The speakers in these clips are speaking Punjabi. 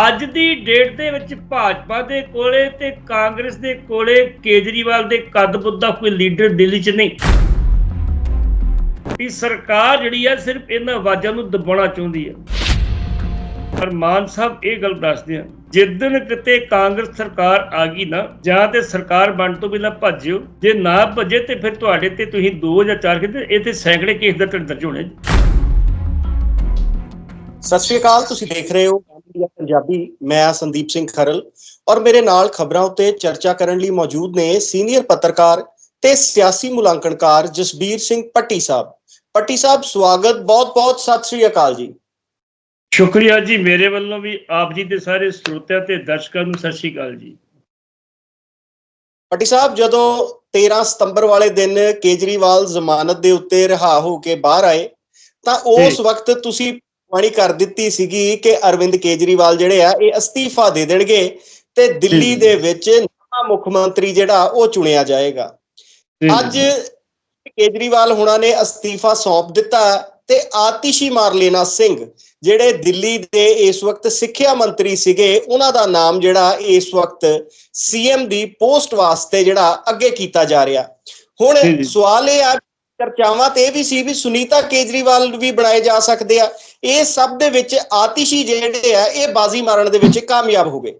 ਅੱਜ ਦੀ ਡੇਟ ਦੇ ਵਿੱਚ ਭਾਜਪਾ ਦੇ ਕੋਲੇ ਤੇ ਕਾਂਗਰਸ ਦੇ ਕੋਲੇ ਕੇਜਰੀਵਾਲ ਦੇ ਕੱਦ ਬੁੱਧਾ ਕੋਈ ਲੀਡਰ ਦਿੱਲੀ 'ਚ ਨਹੀਂ। ਵੀ ਸਰਕਾਰ ਜਿਹੜੀ ਆ ਸਿਰਫ ਇਹਨਾਂ ਆਵਾਜ਼ਾਂ ਨੂੰ ਦਬਾਉਣਾ ਚਾਹੁੰਦੀ ਆ। ਪਰ ਮਾਨ ਸਾਹਿਬ ਇਹ ਗੱਲ ਦੱਸਦੇ ਆ ਜਿੱਦਣ ਕਿਤੇ ਕਾਂਗਰਸ ਸਰਕਾਰ ਆ ਗਈ ਨਾ, ਜਾਂ ਤੇ ਸਰਕਾਰ ਬਣ ਤੋਂ ਪਹਿਲਾਂ ਭੱਜਿਓ, ਜੇ ਨਾ ਭੱਜੇ ਤੇ ਫਿਰ ਤੁਹਾਡੇ ਤੇ ਤੁਸੀਂ 2 ਜਾਂ 4 ਕਿਤੇ ਇੱਥੇ ਸੈਂਕੜੇ ਕੇਸ ਦਾ ਦਰਜ ਹੋਣੇ ਸਤਿ ਸ਼੍ਰੀ ਅਕਾਲ ਤੁਸੀਂ ਦੇਖ ਰਹੇ ਹੋ ਇੰਡੀਆ ਪੰਜਾਬੀ ਮੈਂ ਹਾਂ ਸੰਦੀਪ ਸਿੰਘ ਖਰਲ ਔਰ ਮੇਰੇ ਨਾਲ ਖਬਰਾਂ ਉੱਤੇ ਚਰਚਾ ਕਰਨ ਲਈ ਮੌਜੂਦ ਨੇ ਸੀਨੀਅਰ ਪੱਤਰਕਾਰ ਤੇ ਸਿਆਸੀ ਮੁਲਾਂਕਣਕਾਰ ਜਸਬੀਰ ਸਿੰਘ ਪੱਟੀ ਸਾਹਿਬ। ਪੱਟੀ ਸਾਹਿਬ ਸਵਾਗਤ ਬਹੁਤ-ਬਹੁਤ ਸਤਿ ਸ਼੍ਰੀ ਅਕਾਲ ਜੀ। ਸ਼ੁਕਰੀਆ ਜੀ ਮੇਰੇ ਵੱਲੋਂ ਵੀ ਆਪ ਜੀ ਦੇ ਸਾਰੇ ਸਰੋਤਿਆਂ ਤੇ ਦਰਸ਼ਕਾਂ ਨੂੰ ਸਤਿ ਸ਼੍ਰੀ ਅਕਾਲ ਜੀ। ਪੱਟੀ ਸਾਹਿਬ ਜਦੋਂ 13 ਸਤੰਬਰ ਵਾਲੇ ਦਿਨ ਕੇਜਰੀਵਾਲ ਜ਼ਮਾਨਤ ਦੇ ਉੱਤੇ ਰਿਹਾ ਹੋ ਕੇ ਬਾਹਰ ਆਏ ਤਾਂ ਉਸ। ਵਕਤ ਤੁਸੀਂ ਵਾਣੀ ਕਰ ਦਿੱਤੀ ਸੀਗੀ ਕਿ ਅਰਵਿੰਦ ਕੇਜਰੀਵਾਲ ਜਿਹੜੇ ਆ ਇਹ ਅਸਤੀਫਾ ਦੇ ਦੇਣਗੇ ਤੇ ਦਿੱਲੀ। ਦੇ ਵਿੱਚ ਨਵਾਂ ਮੁੱਖ ਮੰਤਰੀ ਜਿਹੜਾ ਉਹ ਚੁਣਿਆ ਜਾਏਗਾ ਅੱਜ ਕੇਜਰੀਵਾਲ ਹੁਣਾਂ ਨੇ ਅਸਤੀਫਾ ਸੌਂਪ ਦਿੱਤਾ ਤੇ ਆਤਿਸ਼ੀ ਮਾਰਲੇਨਾ ਸਿੰਘ ਜਿਹੜੇ ਦਿੱਲੀ ਦੇ ਇਸ ਵਕਤ ਸਿੱਖਿਆ ਮੰਤਰੀ ਸੀਗੇ ਉਹਨਾਂ ਦਾ ਨਾਮ ਜਿਹੜਾ ਇਸ ਵਕਤ ਸੀਐਮ ਦੀ ਪੋਸਟ ਵਾਸਤੇ ਜਿਹੜਾ ਅੱਗੇ ਕੀਤਾ ਜਾ ਰਿਹਾ ਹੁਣ। ਸਵਾਲ ਇਹ ਆ ਚਰਚਾਵਾਂ ਤੇ ਇਹ ਵੀ ਸੀ ਵੀ ਸੁਨੀਤਾ ਕੇਜਰੀਵਾਲ ਵੀ ਬਣਾਏ ਜਾ ਸਕਦੇ ਆ। ਇਹ ਸਭ ਦੇ ਵਿੱਚ ਆਤਿਸ਼ੀ ਜਿਹੜੇ ਆ, ਇਹ ਬਾਜ਼ੀ ਮਾਰਨ ਦੇ ਵਿੱਚ ਕਾਮਯਾਬ ਹੋ ਗਏ।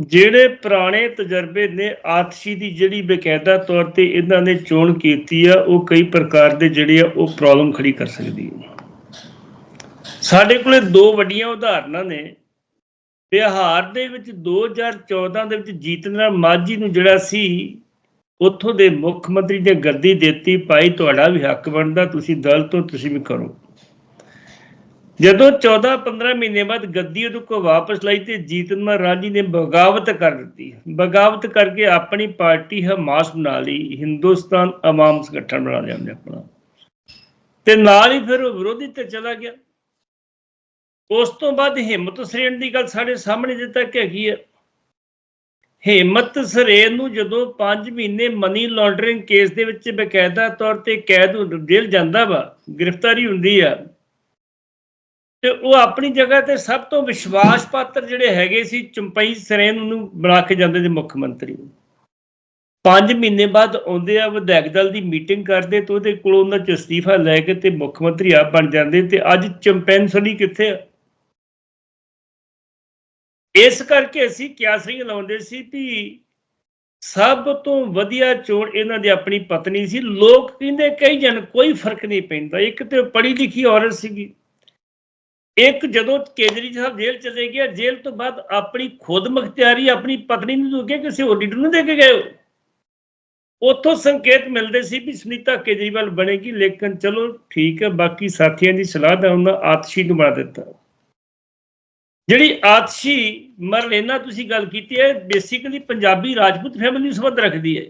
ਜਿਹੜੇ ਪੁਰਾਣੇ ਤਜਰਬੇ ਨੇ, ਆਤਸ਼ੀ ਦੀ ਜਿਹੜੀ ਬਕਾਇਦਾ ਤੌਰ ਤੇ ਇਹਨਾਂ ਨੇ ਚੋਣ ਕੀਤੀ ਆ, ਉਹ ਕਈ ਪ੍ਰਕਾਰ ਦੇ ਜਿਹੜੇ ਆ, ਉਹ ਪ੍ਰੋਬਲਮ ਖੜੀ ਕਰ ਸਕਦੀ ਹੈ ਸਾਡੇ ਕੋਲੇ ਦੋ ਵੱਡੀਆਂ ਉਦਾਹਰਨਾਂ ਨੇ। ਬਿਹਾਰ ਦੇ ਵਿੱਚ 2014 ਦੇ ਵਿੱਚ ਜੀਤਨ ਮਾਝੀ ਨੂੰ ਜਿਹੜਾ ਸੀ ਉੱਥੋਂ ਦੇ ਮੁੱਖ ਮੰਤਰੀ ਨੇ ਗੱਦੀ ਦਿੱਤੀ, ਭਾਈ, ਤੁਹਾਡਾ ਵੀ ਹੱਕ ਬਣਦਾ, ਤੁਸੀਂ ਦਲ ਤੋਂ ਤੁਸੀਂ ਵੀ ਕਰੋ। ਜਦੋਂ 14 15 ਮਹੀਨੇ ਬਾਅਦ ਗੱਦੀ ਉਹਦੇ ਕੋ ਵਾਪਸ ਲਈ ਤੇ ਜੀਤਨ ਮਹਾਰਾਜੀ ਨੇ ਬਗਾਵਤ ਕਰ ਦਿੱਤੀ। ਬਗਾਵਤ ਕਰਕੇ ਆਪਣੀ ਪਾਰਟੀ ਹਮਾਸ ਬਣਾ ਲਈ, ਹਿੰਦੁਸਤਾਨ ਆਵਾਮ ਸੰਗਠਨ ਬਣਾ ਲਿਆ ਉਹਨੇ ਆਪਣਾ। ਤੇ ਨਾਲ ਹੀ ਫਿਰ ਉਹ ਵਿਰੋਧੀ ਤੇ ਚਲਾ ਗਿਆ। ਉਸ ਤੋਂ ਬਾਅਦ ਹਿੰਮਤ ਸਰੇਨ ਦੀ ਗੱਲ ਸਾਡੇ ਸਾਹਮਣੇ ਜਿੱਤ ਤੱਕ ਹੈਗੀ ਹੈ ਹੇਮਤ ਸਰੇਨ ਨੂੰ ਜਦੋਂ 5 ਮਹੀਨੇ ਮਨੀ ਲਾਂਡਰਿੰਗ ਕੇਸ ਦੇ ਵਿੱਚ ਬਕਾਇਦਾ ਤੌਰ ਤੇ ਕੈਦ ਹੋ- ਜੇਲ੍ਹ ਜਾਂਦਾ ਵਾ, ਗ੍ਰਿਫਤਾਰੀ ਹੁੰਦੀ ਆ, ਤੇ ਉਹ ਆਪਣੀ ਜਗ੍ਹਾ ਤੇ ਸਭ ਤੋਂ ਵਿਸ਼ਵਾਸ ਪਾਤਰ ਜਿਹੜੇ ਹੈਗੇ ਸੀ ਚੰਪਈ ਸਰੇਨ ਨੂੰ ਬਣਾ ਕੇ ਜਾਂਦੇ ਸੀ ਮੁੱਖ ਮੰਤਰੀ। 5 ਮਹੀਨੇ ਬਾਅਦ ਆਉਂਦੇ ਆ ਵਿਧਾਇਕ ਦਲ ਦੀ ਮੀਟਿੰਗ ਕਰਦੇ ਤੇ ਉਹਦੇ ਕੋਲੋਂ ਉਹਨਾਂ ਚ ਅਸਤੀਫਾ ਲੈ ਕੇ ਤੇ ਮੁੱਖ ਮੰਤਰੀ ਆਪ ਬਣ ਜਾਂਦੇ ਤੇ ਅੱਜ ਚੰਪੈਨਸਲੀ ਕਿੱਥੇ ਆ? ਇਸ ਕਰਕੇ ਅਸੀਂ ਕਿਆਸਰੀ ਲਾਉਂਦੇ ਸੀ ਵੀ ਸਭ ਤੋਂ ਵਧੀਆ ਚੋਣ ਇਹਨਾਂ ਦੀ ਆਪਣੀ ਪਤਨੀ ਸੀ। ਲੋਕ ਕਹਿੰਦੇ ਕਈ ਜਨ ਕੋਈ ਫ਼ਰਕ ਨਹੀਂ ਪੈਂਦਾ। ਇੱਕ ਤੇ ਪੜ੍ਹੀ ਲਿਖੀ ਔਰਤ ਸੀਗੀ। ਇੱਕ ਜਦੋਂ ਕੇਜਰੀ ਸਾਹਿਬ ਜੇਲ੍ਹ ਚਲੇ ਗਿਆ, ਜੇਲ੍ਹ ਤੋਂ ਬਾਅਦ ਆਪਣੀ ਖੁਦ ਮੁਖਤਿਆਰੀ, ਆਪਣੀ ਪਤਨੀ ਨੂੰ ਦੁਗੇ ਕਿਸੇ ਹੋਰ ਲੀਡਰ ਨੂੰ ਦੇ ਕੇ ਗਏ ਹੋ। ਉੱਥੋਂ ਸੰਕੇਤ ਮਿਲਦੇ ਸੀ ਵੀ ਸੁਨੀਤਾ ਕੇਜਰੀਵਾਲ ਬਣੇਗੀ, ਲੇਕਿਨ ਚਲੋ ਠੀਕ ਹੈ, ਬਾਕੀ ਸਾਥੀਆਂ ਦੀ ਸਲਾਹ ਦਾ ਉਹਨਾਂ ਆਤਸ਼ੀ ਨੂੰ ਬਣਾ ਦਿੱਤਾ। ਜਿਹੜੀ ਆਤਸ਼ੀ ਮਰਲੇਨਾ ਤੁਸੀਂ ਗੱਲ ਕੀਤੀ ਹੈ ਬੇਸਿਕਲੀ ਪੰਜਾਬੀ ਰਾਜਪੂਤ ਫੈਮਿਲੀ ਨੂੰ ਸੰਬੰਧ ਰੱਖਦੀ ਹੈ।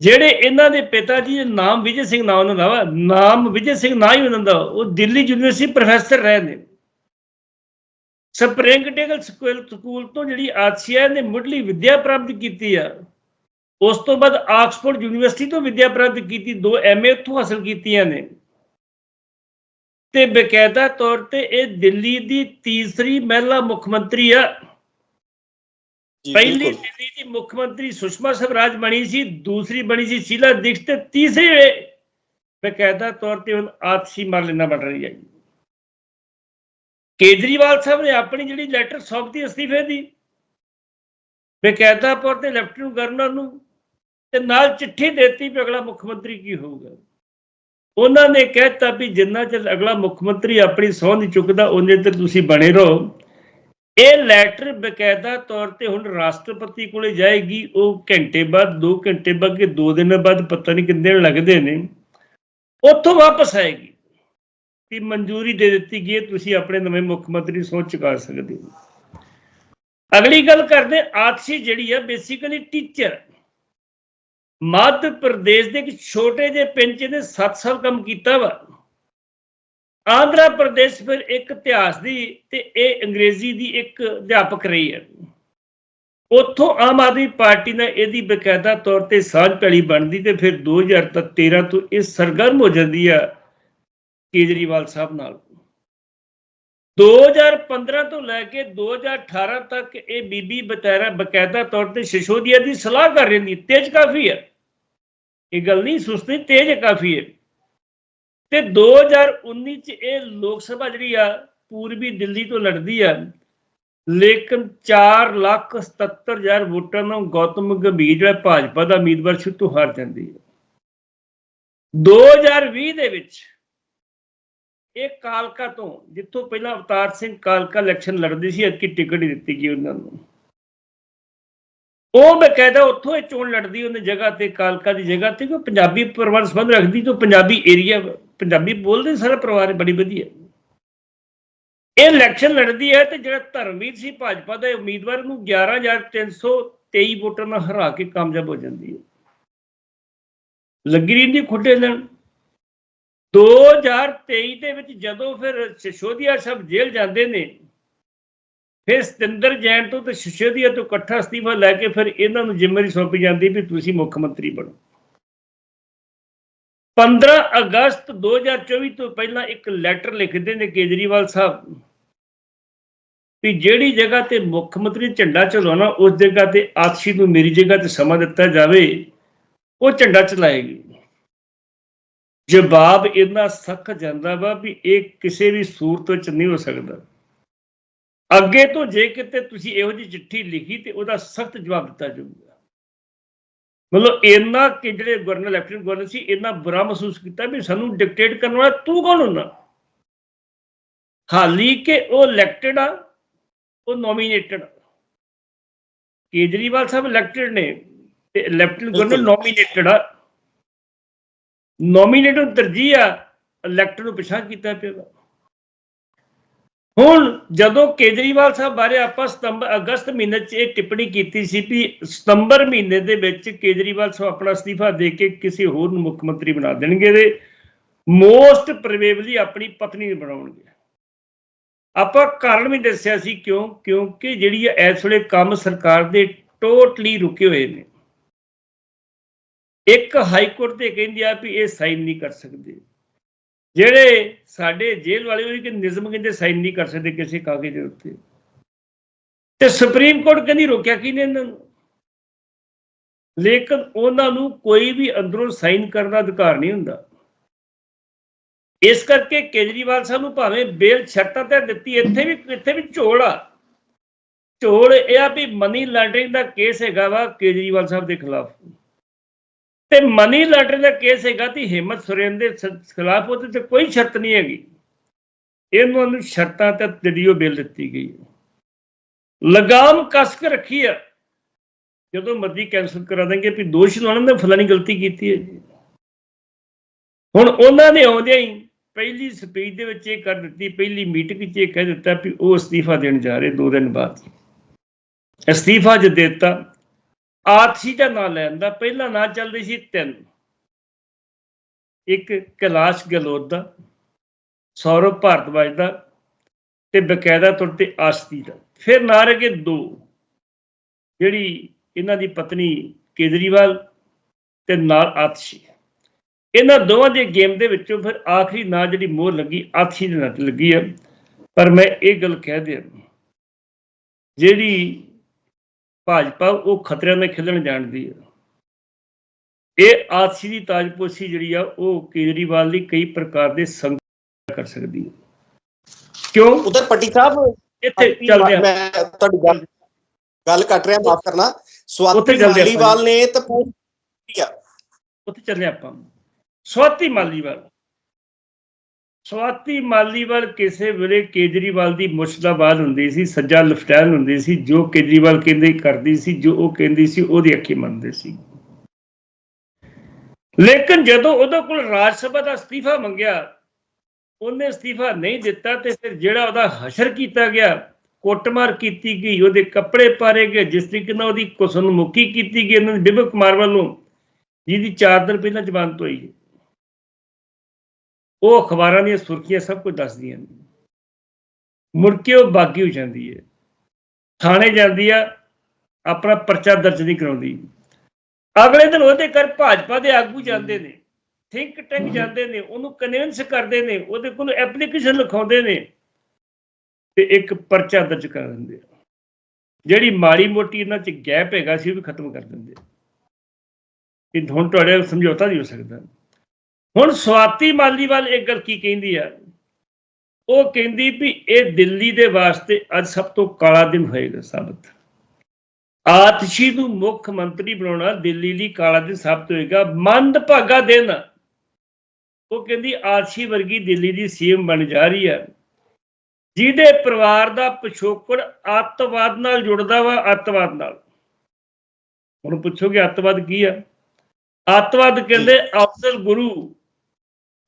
ਜਿਹੜੇ ਇਹਨਾਂ ਦੇ ਪਿਤਾ ਜੀ ਦੇ ਨਾਮ ਵਿਜੇ ਸਿੰਘ ਨਾਮ ਉਹਨਾਂ ਦਾ ਵਾ, ਨਾਮ ਵਿਜੇ ਸਿੰਘ ਨਾ ਹੀ ਉਹਨਾਂ ਦਾ ਉਹ ਦਿੱਲੀ ਯੂਨੀਵਰਸਿਟੀ ਪ੍ਰੋਫੈਸਰ ਰਹੇ ਨੇ। ਸਪਰਿੰਗ ਟੇਗਲ ਸਕੂਲ ਸਕੂਲ ਤੋਂ ਜਿਹੜੀ ਆਸੀਆ ਨੇ ਮੁੱਢਲੀ ਵਿੱਦਿਆ ਪ੍ਰਾਪਤ ਕੀਤੀ ਆ। ਉਸ ਤੋਂ ਬਾਅਦ ਆਕਸਫੋਰਡ ਯੂਨੀਵਰਸਿਟੀ ਤੋਂ ਵਿੱਦਿਆ ਪ੍ਰਾਪਤ ਕੀਤੀ, ਦੋ ਐਮਏ ਉੱਥੋਂ ਹਾਸਲ ਕੀਤੀਆਂ ਨੇ। ਤੇ ਬਕਾਇਦਾ ਤੌਰ ਤੇ ਇਹ ਦਿੱਲੀ ਦੀ ਤੀਸਰੀ ਮਹਿਲਾ ਮੁੱਖ ਮੰਤਰੀ ਆ। ਪਹਿਲੀ ਦਿੱਲੀ ਦੀ ਮੁੱਖ ਮੰਤਰੀ ਸੁਸ਼ਮਾ ਸਵਰਾਜ ਬਣੀ ਸੀ ਦੂਸਰੀ ਬਣੀ ਸੀ ਸ਼ੀਲਾ ਦੀਕਸ਼ਿਤ ਤੇ ਤੀਸਰੀ ਬਕਾਇਦਾ ਤੌਰ ਤੇ ਹੁਣ ਆਤਸ਼ੀ ਮਰਲੇਨਾ ਬਣ ਰਹੀ ਹੈ। ਕੇਜਰੀਵਾਲ ਸਾਹਿਬ ਨੇ ਆਪਣੀ ਜਿਹੜੀ ਲੈਟਰ ਸੌਂਪਤੀ ਅਸਤੀਫੇ ਦੀ। ਬਕਾਇਦਾ ਤੌਰ ਤੇ ਲੈਫਟੀਨੈਂਟ ਗਵਰਨਰ ਨੂੰ ਤੇ ਨਾਲ ਚਿੱਠੀ ਦਿੱਤੀ ਵੀ ਅਗਲਾ ਮੁੱਖ ਮੰਤਰੀ ਕੀ ਹੋਊਗਾ। ਉਹਨਾਂ ਨੇ ਕਹਿਤਾ ਵੀ ਜਿੰਨਾ ਚਿਰ ਅਗਲਾ ਮੁੱਖ ਮੰਤਰੀ ਆਪਣੀ ਸਹੁੰ ਨਹੀਂ ਚੁੱਕਦਾ ਉਹਨੇ ਚਿਰ ਤੁਸੀਂ ਬਣੇ ਰਹੋ। ਇਹ ਲੈਟਰ ਬਕਾਇਦਾ ਤੌਰ ਤੇ ਹੁਣ ਰਾਸ਼ਟਰਪਤੀ ਕੋਲੇ ਜਾਏਗੀ। ਉਹ ਘੰਟੇ ਬਾਅਦ 2 ਘੰਟੇ ਬਾਅਦ ਕਿ 2 ਦਿਨ ਬਾਅਦ ਪਤਾ ਨਹੀਂ ਕਿੰਨੇ ਦਿਨ ਲੱਗਦੇ ਨੇ। ਉੱਥੋਂ ਵਾਪਸ ਆਏਗੀ ਕਿ ਮਨਜ਼ੂਰੀ ਦੇ ਦਿੱਤੀ ਗਈ ਹੈ, ਤੁਸੀਂ ਆਪਣੇ ਨਵੇਂ ਮੁੱਖ ਮੰਤਰੀ ਸੋਚ ਚੁਕਾ ਸਕਦੇ ਹੋ। ਅਗਲੀ ਗੱਲ ਕਰਦੇ ਆਤਸ਼ੀ ਜਿਹੜੀ ਹੈ ਬੇਸਿਕਲੀ ਟੀਚਰ ਮੱਧ ਪ੍ਰਦੇਸ਼ ਦੇ ਇੱਕ ਛੋਟੇ ਜਿਹੇ ਪਿੰਡ 'ਚ ਇਹਨੇ 7 ਸਾਲ ਕੰਮ ਕੀਤਾ ਵਾ। ਆਂਧਰਾ ਪ੍ਰਦੇਸ਼ ਫਿਰ ਇੱਕ ਇਤਿਹਾਸ ਦੀ ਤੇ ਇਹ ਅੰਗਰੇਜ਼ੀ ਦੀ ਇੱਕ ਅਧਿਆਪਕ ਰਹੀ ਹੈ। ਉੱਥੋਂ ਆਮ ਆਦਮੀ ਪਾਰਟੀ ਨਾਲ ਇਹਦੀ ਬਕਾਇਦਾ ਤੌਰ ਤੇ ਸਾਂਝ ਪੈਲੀ ਬਣਦੀ ਤੇ ਫਿਰ 2013 ਤੋਂ ਇਹ ਸਰਗਰਮ ਹੋ ਜਾਂਦੀ ਆ ਕੇਜਰੀਵਾਲ ਸਾਹਿਬ ਨਾਲ। 2015 ਤੋਂ ਲੈ ਕੇ 2018 ਤੱਕ ਇਹ ਬੀਬੀ ਬਤੈਰਾ ਬਕਾਇਦਾ ਤੌਰ ਤੇ ਸ਼ਿਸ਼ੋਦੀਆ ਦੀ ਸਲਾਹ ਕਰ ਰਹੀ ਸੀ ਤੇਜ ਕਾਫੀ ਹੈ ਇਹ ਗੱਲ ਨਹੀਂ ਸੁਸਤੀ ਤੇਜ ਕਾਫੀ ਹੈ ਤੇ 2019 ਚ ਇਹ ਲੋਕ ਸਭਾ ਜਿਹੜੀ ਆ, ਪੂਰਬੀ ਦਿੱਲੀ ਤੋਂ ਲੜਦੀ ਆ। ਲੇਕਿਨ 4 ਲੱਖ 77 ਹਜ਼ਾਰ ਵੋਟਾਂ ਨਾਲ ਗੌਤਮ ਗੰਭੀਰ ਜਿਹੜਾ ਭਾਜਪਾ ਦਾ ਉਮੀਦਵਾਰ ਸੀ ਤੋਂ ਹਾਰ ਜਾਂਦੀ ਹੈ 2020 ਦੇ ਵਿੱਚ ਇਹ ਕਾਲਕਾ ਤੋਂ, ਜਿੱਥੋਂ ਪਹਿਲਾਂ ਅਵਤਾਰ ਸਿੰਘ ਕਾਲਕਾ ਇਲੈਕਸ਼ਨ ਲੜਦੀ ਸੀ ਅੱਜ ਅੱਕੀ ਟਿਕਟ ਹੀ ਦਿੱਤੀ ਗਈ ਉਹਨਾਂ ਨੂੰ। ਉਹ ਬਕਾਇਦਾ ਉੱਥੋਂ ਇਹ ਚੋਣ ਲੜਦੀ, ਉਹਨੇ ਜਗ੍ਹਾ ਤੇ ਕਾਲਕਾ ਦੀ ਜਗ੍ਹਾ ਤੇ ਕੋਈ ਪੰਜਾਬੀ ਪਰਿਵਾਰ ਸੰਬੰਧ ਰੱਖਦੀ, ਤੋਂ ਪੰਜਾਬੀ ਏਰੀਆ ਪੰਜਾਬੀ ਬੋਲਦੇ ਸਾਰਾ ਪਰਿਵਾਰ ਬੜੀ ਵਧੀਆ। ਇਹ ਇਲੈਕਸ਼ਨ ਲੜਦੀ ਹੈ ਤੇ ਜਿਹੜਾ ਧਰਮਵੀਰ ਸੀ ਭਾਜਪਾ ਦੇ ਉਮੀਦਵਾਰ ਨੂੰ 11323 ਵੋਟਾਂ ਨਾਲ ਹਰਾ ਕੇ ਕਾਮਯਾਬ ਹੋ ਜਾਂਦੀ ਹੈ। ਲੱਗੀ ਰਹਿੰਦੀ ਖੁੱਡੇ ਲੈਣ 2023 ਦੇ ਵਿੱਚ ਜਦੋਂ ਫਿਰ ਸਿਸ਼ੋਦੀਆ ਸਾਹਿਬ ਜੇਲ੍ਹ ਜਾਂਦੇ ਨੇ ਫਿਰ ਸਤਿੰਦਰ ਜੈਨ ਤੋਂ ਤੇ ਸਿਸ਼ੋਦੀਆ ਤੋਂ ਇਕੱਠਾ ਅਸਤੀਫਾ ਲੈ ਕੇ ਫਿਰ ਇਹਨਾਂ ਨੂੰ ਜ਼ਿੰਮੇਵਾਰੀ ਸੌਂਪੀ ਜਾਂਦੀ ਵੀ ਤੁਸੀਂ ਮੁੱਖ ਮੰਤਰੀ ਬਣੋ। 15 ਅਗਸਤ 2024 ਤੋਂ ਪਹਿਲਾਂ ਇੱਕ ਲੈਟਰ ਲਿਖਦੇ ਨੇ ਕੇਜਰੀਵਾਲ ਸਾਹਿਬ ਵੀ ਜਿਹੜੀ ਜਗ੍ਹਾ ਤੇ ਮੁੱਖ ਮੰਤਰੀ ਝੰਡਾ ਚਲਾਉਣਾ ਉਸ ਜਗ੍ਹਾ ਤੇ ਆਤਸ਼ੀ ਨੂੰ ਮੇਰੀ ਜਗ੍ਹਾ ਤੇ ਸਮਾਂ ਦਿੱਤਾ ਜਾਵੇ, ਉਹ ਝੰਡਾ ਚਲਾਏਗੀ ਜਵਾਬ ਇੰਨਾ ਸਖਤ ਜਾਂਦਾ ਵਾ ਵੀ ਇਹ ਕਿਸੇ ਵੀ ਸੂਰਤ ਵਿੱਚ ਨਹੀਂ ਹੋ ਸਕਦਾ। ਅੱਗੇ ਤੋਂ ਜੇ ਕਿਤੇ ਤੁਸੀਂ ਇਹੋ ਜਿਹੀ ਚਿੱਠੀ ਲਿਖੀ ਤੇ ਉਹਦਾ ਸਖਤ ਜਵਾਬ ਦਿੱਤਾ ਜਾਊਗਾ ਮਤਲਬ ਇੰਨਾ ਕਿ ਜਿਹੜੇ ਗਵਰਨਰ ਲੈਫਟੀਨੈਂਟ ਗਵਰਨਰ ਸੀ ਇੰਨਾ ਬੁਰਾ ਮਹਿਸੂਸ ਕੀਤਾ ਵੀ ਸਾਨੂੰ ਡਿਕਟੇਟ ਕਰਨ ਵਾਲਾ ਤੂੰ ਕੌਣ ਹੁੰਦਾ ਹਾਲੀ ਕਿ ਉਹ ਇਲੈਕਟਡ ਆ ਉਹ ਨੋਮੀਨੇਟਡ ਕੇਜਰੀਵਾਲ ਸਾਹਿਬ ਇਲੈਕਟਡ ਨੇ ਤੇ ਲੈਫਟੀਨੈਂਟ ਗਵਰਨਰ। ਨੋਮੀਨੇਟਡ ਆ ਨੋਮੀਨੇਟਡ ਤਰਜੀਹ ਆ ਇਲੈਕਟਡ ਨੂੰ ਪਿਛਾਂ ਕੀਤਾ ਪਿਆ। ਹੁਣ ਜਦੋਂ ਕੇਜਰੀਵਾਲ ਸਾਹਿਬ ਬਾਰੇ ਆਪਾਂ ਸਤੰਬਰ, ਅਗਸਤ ਮਹੀਨੇ 'ਚ ਇਹ ਟਿੱਪਣੀ ਕੀਤੀ ਸੀ ਵੀ ਸਤੰਬਰ ਮਹੀਨੇ ਦੇ ਵਿੱਚ ਕੇਜਰੀਵਾਲ ਸਾਹਿਬ ਆਪਣਾ ਅਸਤੀਫਾ ਦੇ ਕੇ ਕਿਸੇ ਹੋਰ ਨੂੰ ਮੁੱਖ ਮੰਤਰੀ ਬਣਾ ਦੇਣਗੇ ਤੇ ਮੋਸਟ ਪ੍ਰੋਬੇਬਲੀ ਆਪਣੀ ਪਤਨੀ ਨੂੰ ਬਣਾਉਣਗੇ। ਆਪਾਂ ਕਾਰਨ ਵੀ ਦੱਸਿਆ ਸੀ ਕਿਉਂ? ਕਿਉਂਕਿ ਜਿਹੜੀ ਇਹ ਇਸ ਵੇਲੇ ਕੰਮ ਸਰਕਾਰ ਦੇ ਟੋਟਲੀ ਰੁਕੇ ਹੋਏ ਨੇ। ਇੱਕ ਹਾਈ ਕੋਰਟ ਤੇ ਕਹਿੰਦੀ ਆ ਵੀ ਇਹ ਸਾਈਨ ਨਹੀਂ ਕਰ ਸਕਦੇ। ਜਿਹੜੇ ਸਾਡੇ ਜੇਲ੍ਹ ਵਾਲੇ ਉਹ ਕਿ ਨਿਯਮ ਕਹਿੰਦੇ ਸਾਈਨ ਨਹੀਂ ਕਰ ਸਕਦੇ ਕਿਸੇ ਕਾਗਜ਼ ਦੇ ਉੱਤੇ। ਤੇ ਸੁਪਰੀਮ ਕੋਰਟ ਕਹਿੰਦੀ ਰੋਕਿਆ ਕੀ ਨੇ ਇਹਨਾਂ ਨੂੰ? ਲੇਕਿਨ ਉਹਨਾਂ ਨੂੰ ਕੋਈ ਵੀ ਅੰਦਰੋਂ ਸਾਈਨ ਕਰਨ ਦਾ ਅਧਿਕਾਰ ਨਹੀਂ ਹੁੰਦਾ। ਇਸ ਕਰਕੇ ਕੇਜਰੀਵਾਲ ਸਾਹਿਬ ਨੂੰ ਭਾਵੇਂ ਬੇਲ ਸ਼ਰਤਾਂ ਤੇ ਦਿੱਤੀ, ਇੱਥੇ ਵੀ ਇੱਥੇ ਵੀ ਝੋਲ ਆ। ਝੋਲ ਇਹ ਆ ਵੀ ਮਨੀ ਲਾਂਡਰਿੰਗ ਦਾ ਕੇਸ ਹੈਗਾ ਵਾ ਕੇਜਰੀਵਾਲ ਸਾਹਿਬ ਦੇ ਖਿਲਾਫ। ਤੇ ਮਨੀ ਲਾਂਡਰਿੰਗ ਦਾ ਕੇਸ ਹੈਗਾ ਤੇ ਹਿੰਮਤ ਸੁਰੇਨ ਦੇ ਖਿਲਾਫ ਉਹਦੇ ਤੇ ਕੋਈ ਸ਼ਰਤ ਨਹੀਂ ਹੈਗੀ। ਇਹਨੂੰ ਨੂੰ ਸ਼ਰਤਾਂ ਤੇ ਜਿਹੜੀ ਉਹ ਬਿੱਲ ਦਿੱਤੀ ਗਈ ਹੈ। ਲਗਾਮ ਕਸ ਕੇ ਰੱਖੀ ਆ। ਜਦੋਂ ਮਰਜ਼ੀ ਕੈਂਸਲ ਕਰਾ ਦੇਣਗੇ ਵੀ ਦੋਸ਼ ਲਾਉਣ ਨੇ ਫਲਾਣੀ ਗਲਤੀ ਕੀਤੀ ਹੈ ਜੀ। ਹੁਣ ਉਹਨਾਂ ਨੇ ਆਉਂਦਿਆਂ ਹੀ ਪਹਿਲੀ ਸਪੀਚ ਦੇ ਵਿੱਚ ਇਹ ਕਰ ਦਿੱਤੀ, ਪਹਿਲੀ ਮੀਟਿੰਗ ਵਿੱਚ ਇਹ ਕਹਿ ਦਿੱਤਾ ਵੀ ਉਹ ਅਸਤੀਫਾ ਦੇਣ ਜਾ ਰਹੇ ਦੋ ਦਿਨ ਬਾਅਦ। ਅਸਤੀਫਾ ਜਦ ਦਿੱਤਾ ਆਤਸ਼ੀ ਦਾ ਨਾਂ ਲੈਣ ਦਾ ਪਹਿਲਾ ਨਾਂ ਚੱਲਦੀ ਸੀ ਤਿੰਨ। ਇੱਕ ਕੈਲਾਸ਼ ਗਹਿਲੋਤ ਦਾ, ਸੌਰਵ ਭਾਰਤਵਾਜ ਦਾ ਤੇ ਬਕਾਇਦਾ ਤੌਰ ਤੇ ਆਸਤੀ ਦਾ। ਫਿਰ ਨਾਂ ਰਹਿ ਗਏ ਦੋ। ਜਿਹੜੀ ਇਹਨਾਂ ਦੀ ਪਤਨੀ ਕੇਜਰੀਵਾਲ ਤੇ ਨਾਲ ਆਤਸ਼ੀ। ਇਹਨਾਂ ਦੋਵਾਂ ਦੇ ਗੇਮ ਦੇ ਵਿੱਚੋਂ ਫਿਰ ਆਖਰੀ ਨਾਂ ਜਿਹੜੀ ਮੋਹਰ ਲੱਗੀ, ਆਤਸ਼ੀ ਦੇ ਨਾਂ ਤੇ ਲੱਗੀ ਹੈ ਪਰ ਮੈਂ ਇਹ ਗੱਲ ਕਹਿ ਦਿਆਂ, ਜਿਹੜੀ ਭਾਜਪਾ ਉਹ ਖਤਰਿਆਂ ਨਾਲ ਖੇਲਣ ਜਾਣਦੀ। ਹੈ ਇਹ ਆਤਸ਼ੀ ਦੀ ਤਾਜਪੋਸ਼ੀ ਜਿਹੜੀ ਆ ਉਹ ਕੇਜਰੀਵਾਲ ਦੀ ਕਈ ਪ੍ਰਕਾਰ ਦੇ ਸੰਕਟ ਕਰ ਸਕਦੀ ਹੈ ਕਿਉਂ? ਉਧਰ ਪੱਟੀ ਸਾਹਿਬ ਇੱਥੇ ਚੱਲਦੇ ਆ। ਮੈਂ ਤੁਹਾਡੀ ਗੱਲ ਗੱਲ ਕੱਟ ਰਿਹਾ ਮਾਫ ਕਰਨਾ। ਸਵਾਤੀ। ਮਾਲੀਵਾਲ ਨੇ ਤਾਂ ਆ ਉੱਥੇ ਚੱਲੇ ਆਪਾਂ। ਸਵਾਤੀ ਮਾਲੀਵਾਲ ਸਵਾਤੀ ਮਾਲੀਵਾਲ ਕਿਸੇ ਵੇਲੇ ਕੇਜਰੀਵਾਲ ਦੀ ਮੁਸ਼ਦਾਬਾਦ ਹੁੰਦੀ ਸੀ, ਸੱਜਾ ਲਫਟੈਨ ਹੁੰਦੀ ਸੀ, ਜੋ ਕੇਜਰੀਵਾਲ ਕਹਿੰਦੇ ਕਰਦੀ ਸੀ, ਜੋ ਉਹ ਕਹਿੰਦੀ ਸੀ, ਉਹਦੀ ਅੱਖੀ ਮੰਨਦੇ ਸੀ। ਲੇਕਿਨ ਜਦੋਂ ਉਹਦੇ ਕੋਲ ਰਾਜ ਸਭਾ ਦਾ ਅਸਤੀਫਾ ਮੰਗਿਆ, ਉਹਨੇ ਅਸਤੀਫਾ ਨਹੀਂ ਦਿੱਤਾ ਤੇ ਫਿਰ ਜਿਹੜਾ ਉਹਦਾ ਹਸ਼ਰ ਕੀਤਾ ਗਿਆ, ਕੁੱਟਮਾਰ ਕੀਤੀ ਗਈ, ਉਹਦੇ ਕੱਪੜੇ ਪਾਰੇ ਗਏ, ਜਿਸ ਤਰੀਕੇ ਨਾਲ ਉਹਦੀ ਕੁਸਨ ਮੁਕੀ ਕੀਤੀ ਗਈ, ਇਹਨਾਂ ਦੇ ਬਿਬਕ ਕੁਮਾਰ ਵੱਲੋਂ, ਜਿਹਦੀ 4 ਦਿਨ ਪਹਿਲਾਂ ਜ਼ਮਾਨਤ ਹੋਈ। ਹੈ ਉਹ ਅਖਬਾਰਾਂ ਦੀਆਂ ਸੁਰਖੀਆਂ ਸਭ ਕੁਝ ਦੱਸਦੀਆਂ ਨੇ। ਮੁੜ ਕੇ ਉਹ ਬਾਗੀ ਹੋ ਜਾਂਦੀ ਹੈ। ਥਾਣੇ ਜਾਂਦੀ ਆ, ਆਪਣਾ ਪਰਚਾ ਦਰਜ ਨਹੀਂ ਕਰਾਉਂਦੀ। ਅਗਲੇ ਦਿਨ ਉਹਦੇ ਘਰ ਭਾਜਪਾ ਦੇ ਆਗੂ ਜਾਂਦੇ ਨੇ ਥਿੰਕ ਟੈਂਕ ਜਾਂਦੇ ਨੇ, ਉਹਨੂੰ ਕਨਵਿੰਸ ਕਰਦੇ ਨੇ, ਉਹਦੇ ਕੋਲ ਐਪਲੀਕੇਸ਼ਨ ਲਿਖਾਉਂਦੇ ਨੇ ਤੇ ਇੱਕ ਪਰਚਾ ਦਰਜ ਕਰ ਦਿੰਦੇ ਆ। ਜਿਹੜੀ ਮਾੜੀ ਮੋਟੀ ਇਹਨਾਂ 'ਚ ਗੈਪ ਹੈਗਾ ਸੀ ਉਹ ਵੀ ਖਤਮ ਕਰ ਦਿੰਦੇ ਇਹ ਹੁਣ ਤੁਹਾਡੇ ਸਮਝੌਤਾ ਨਹੀਂ ਹੋ ਸਕਦਾ। ਹੁਣ ਸਵਾਤੀ ਮਾਲੀਵਾਲ ਇੱਕ ਗੱਲ ਕੀ ਕਹਿੰਦੀ ਆ? ਉਹ ਕਹਿੰਦੀ ਵੀ ਇਹ ਦਿੱਲੀ ਦੇ ਵਾਸਤੇ ਅੱਜ ਸਭ ਤੋਂ ਕਾਲਾ ਦਿਨ ਹੋਏਗਾ ਸਾਬਤ। ਆਤਸ਼ੀ ਨੂੰ ਮੁੱਖ ਮੰਤਰੀ ਬਣਾਉਣਾ ਦਿੱਲੀ ਲਈ ਕਾਲਾ ਦਿਨ ਸਾਬਤ ਹੋਏਗਾ। ਮੰਦ ਭਾਗਾ ਦਿਨ। ਉਹ ਕਹਿੰਦੀ ਆਤਸ਼ੀ ਵਰਗੀ ਦਿੱਲੀ ਦੀ ਸੀਐਮ ਬਣ ਜਾ ਰਹੀ ਹੈ ਜਿਹਦੇ ਪਰਿਵਾਰ ਦਾ ਪਿਛੋਕੜ ਅੱਤਵਾਦ ਨਾਲ ਜੁੜਦਾ ਵਾ, ਅੱਤਵਾਦ ਨਾਲ। ਹੁਣ ਪੁੱਛੋਗੇ ਅੱਤਵਾਦ ਕੀ ਆ? ਅੱਤਵਾਦ ਕਹਿੰਦੇ ਅਫਜ਼ਲ ਗੁਰੂ।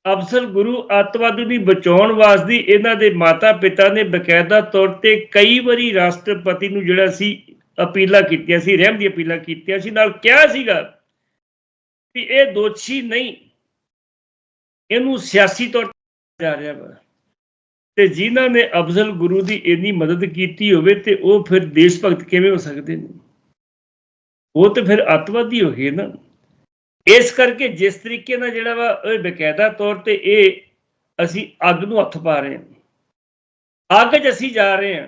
ਅਫਜ਼ਲ ਗੁਰੂ ਅੱਤਵਾਦ ਨੂੰ ਬਚਾਉਣ ਵਾਸਤੇ ਇਹਨਾਂ ਦੇ ਮਾਤਾ ਪਿਤਾ ਨੇ ਬਕਾਇਦਾ ਤੌਰ ਤੇ ਕਈ ਵਾਰੀ ਰਾਸ਼ਟਰਪਤੀ ਨੂੰ ਜਿਹੜਾ ਸੀ ਅਪੀਲਾਂ ਕੀਤੀਆਂ ਸੀ, ਰਹਿਮ ਦੀ ਅਪੀਲਾਂ ਕੀਤੀਆਂ ਸੀ, ਨਾਲ ਕਿਹਾ ਸੀਗਾ ਵੀ ਇਹ ਦੋਸ਼ੀ ਨਹੀਂ, ਇਹਨੂੰ ਸਿਆਸੀ ਤੌਰ ਤੇ ਜਾ ਰਿਹਾ ਵਾ। ਤੇ ਜਿਨ੍ਹਾਂ ਨੇ ਅਫਜ਼ਲ ਗੁਰੂ ਦੀ ਇੰਨੀ ਮਦਦ ਕੀਤੀ ਹੋਵੇ ਤੇ ਉਹ ਫਿਰ ਦੇਸ਼ ਭਗਤ ਕਿਵੇਂ ਹੋ ਸਕਦੇ ਨੇ? ਉਹ ਤੇ ਫਿਰ ਅੱਤਵਾਦੀ ਹੋ ਗਏ ਨਾ। ਇਸ ਕਰਕੇ ਜਿਸ ਤਰੀਕੇ ਨਾਲ ਜਿਹੜਾ ਵਾ ਇਹ ਬਕਾਇਦਾ ਤੌਰ ਤੇ ਇਹ ਅਸੀਂ ਅੱਗ ਨੂੰ ਹੱਥ ਪਾ ਰਹੇ ਹਾਂ। ਅੱਗ 'ਚ ਅਸੀਂ ਜਾ ਰਹੇ ਹਾਂ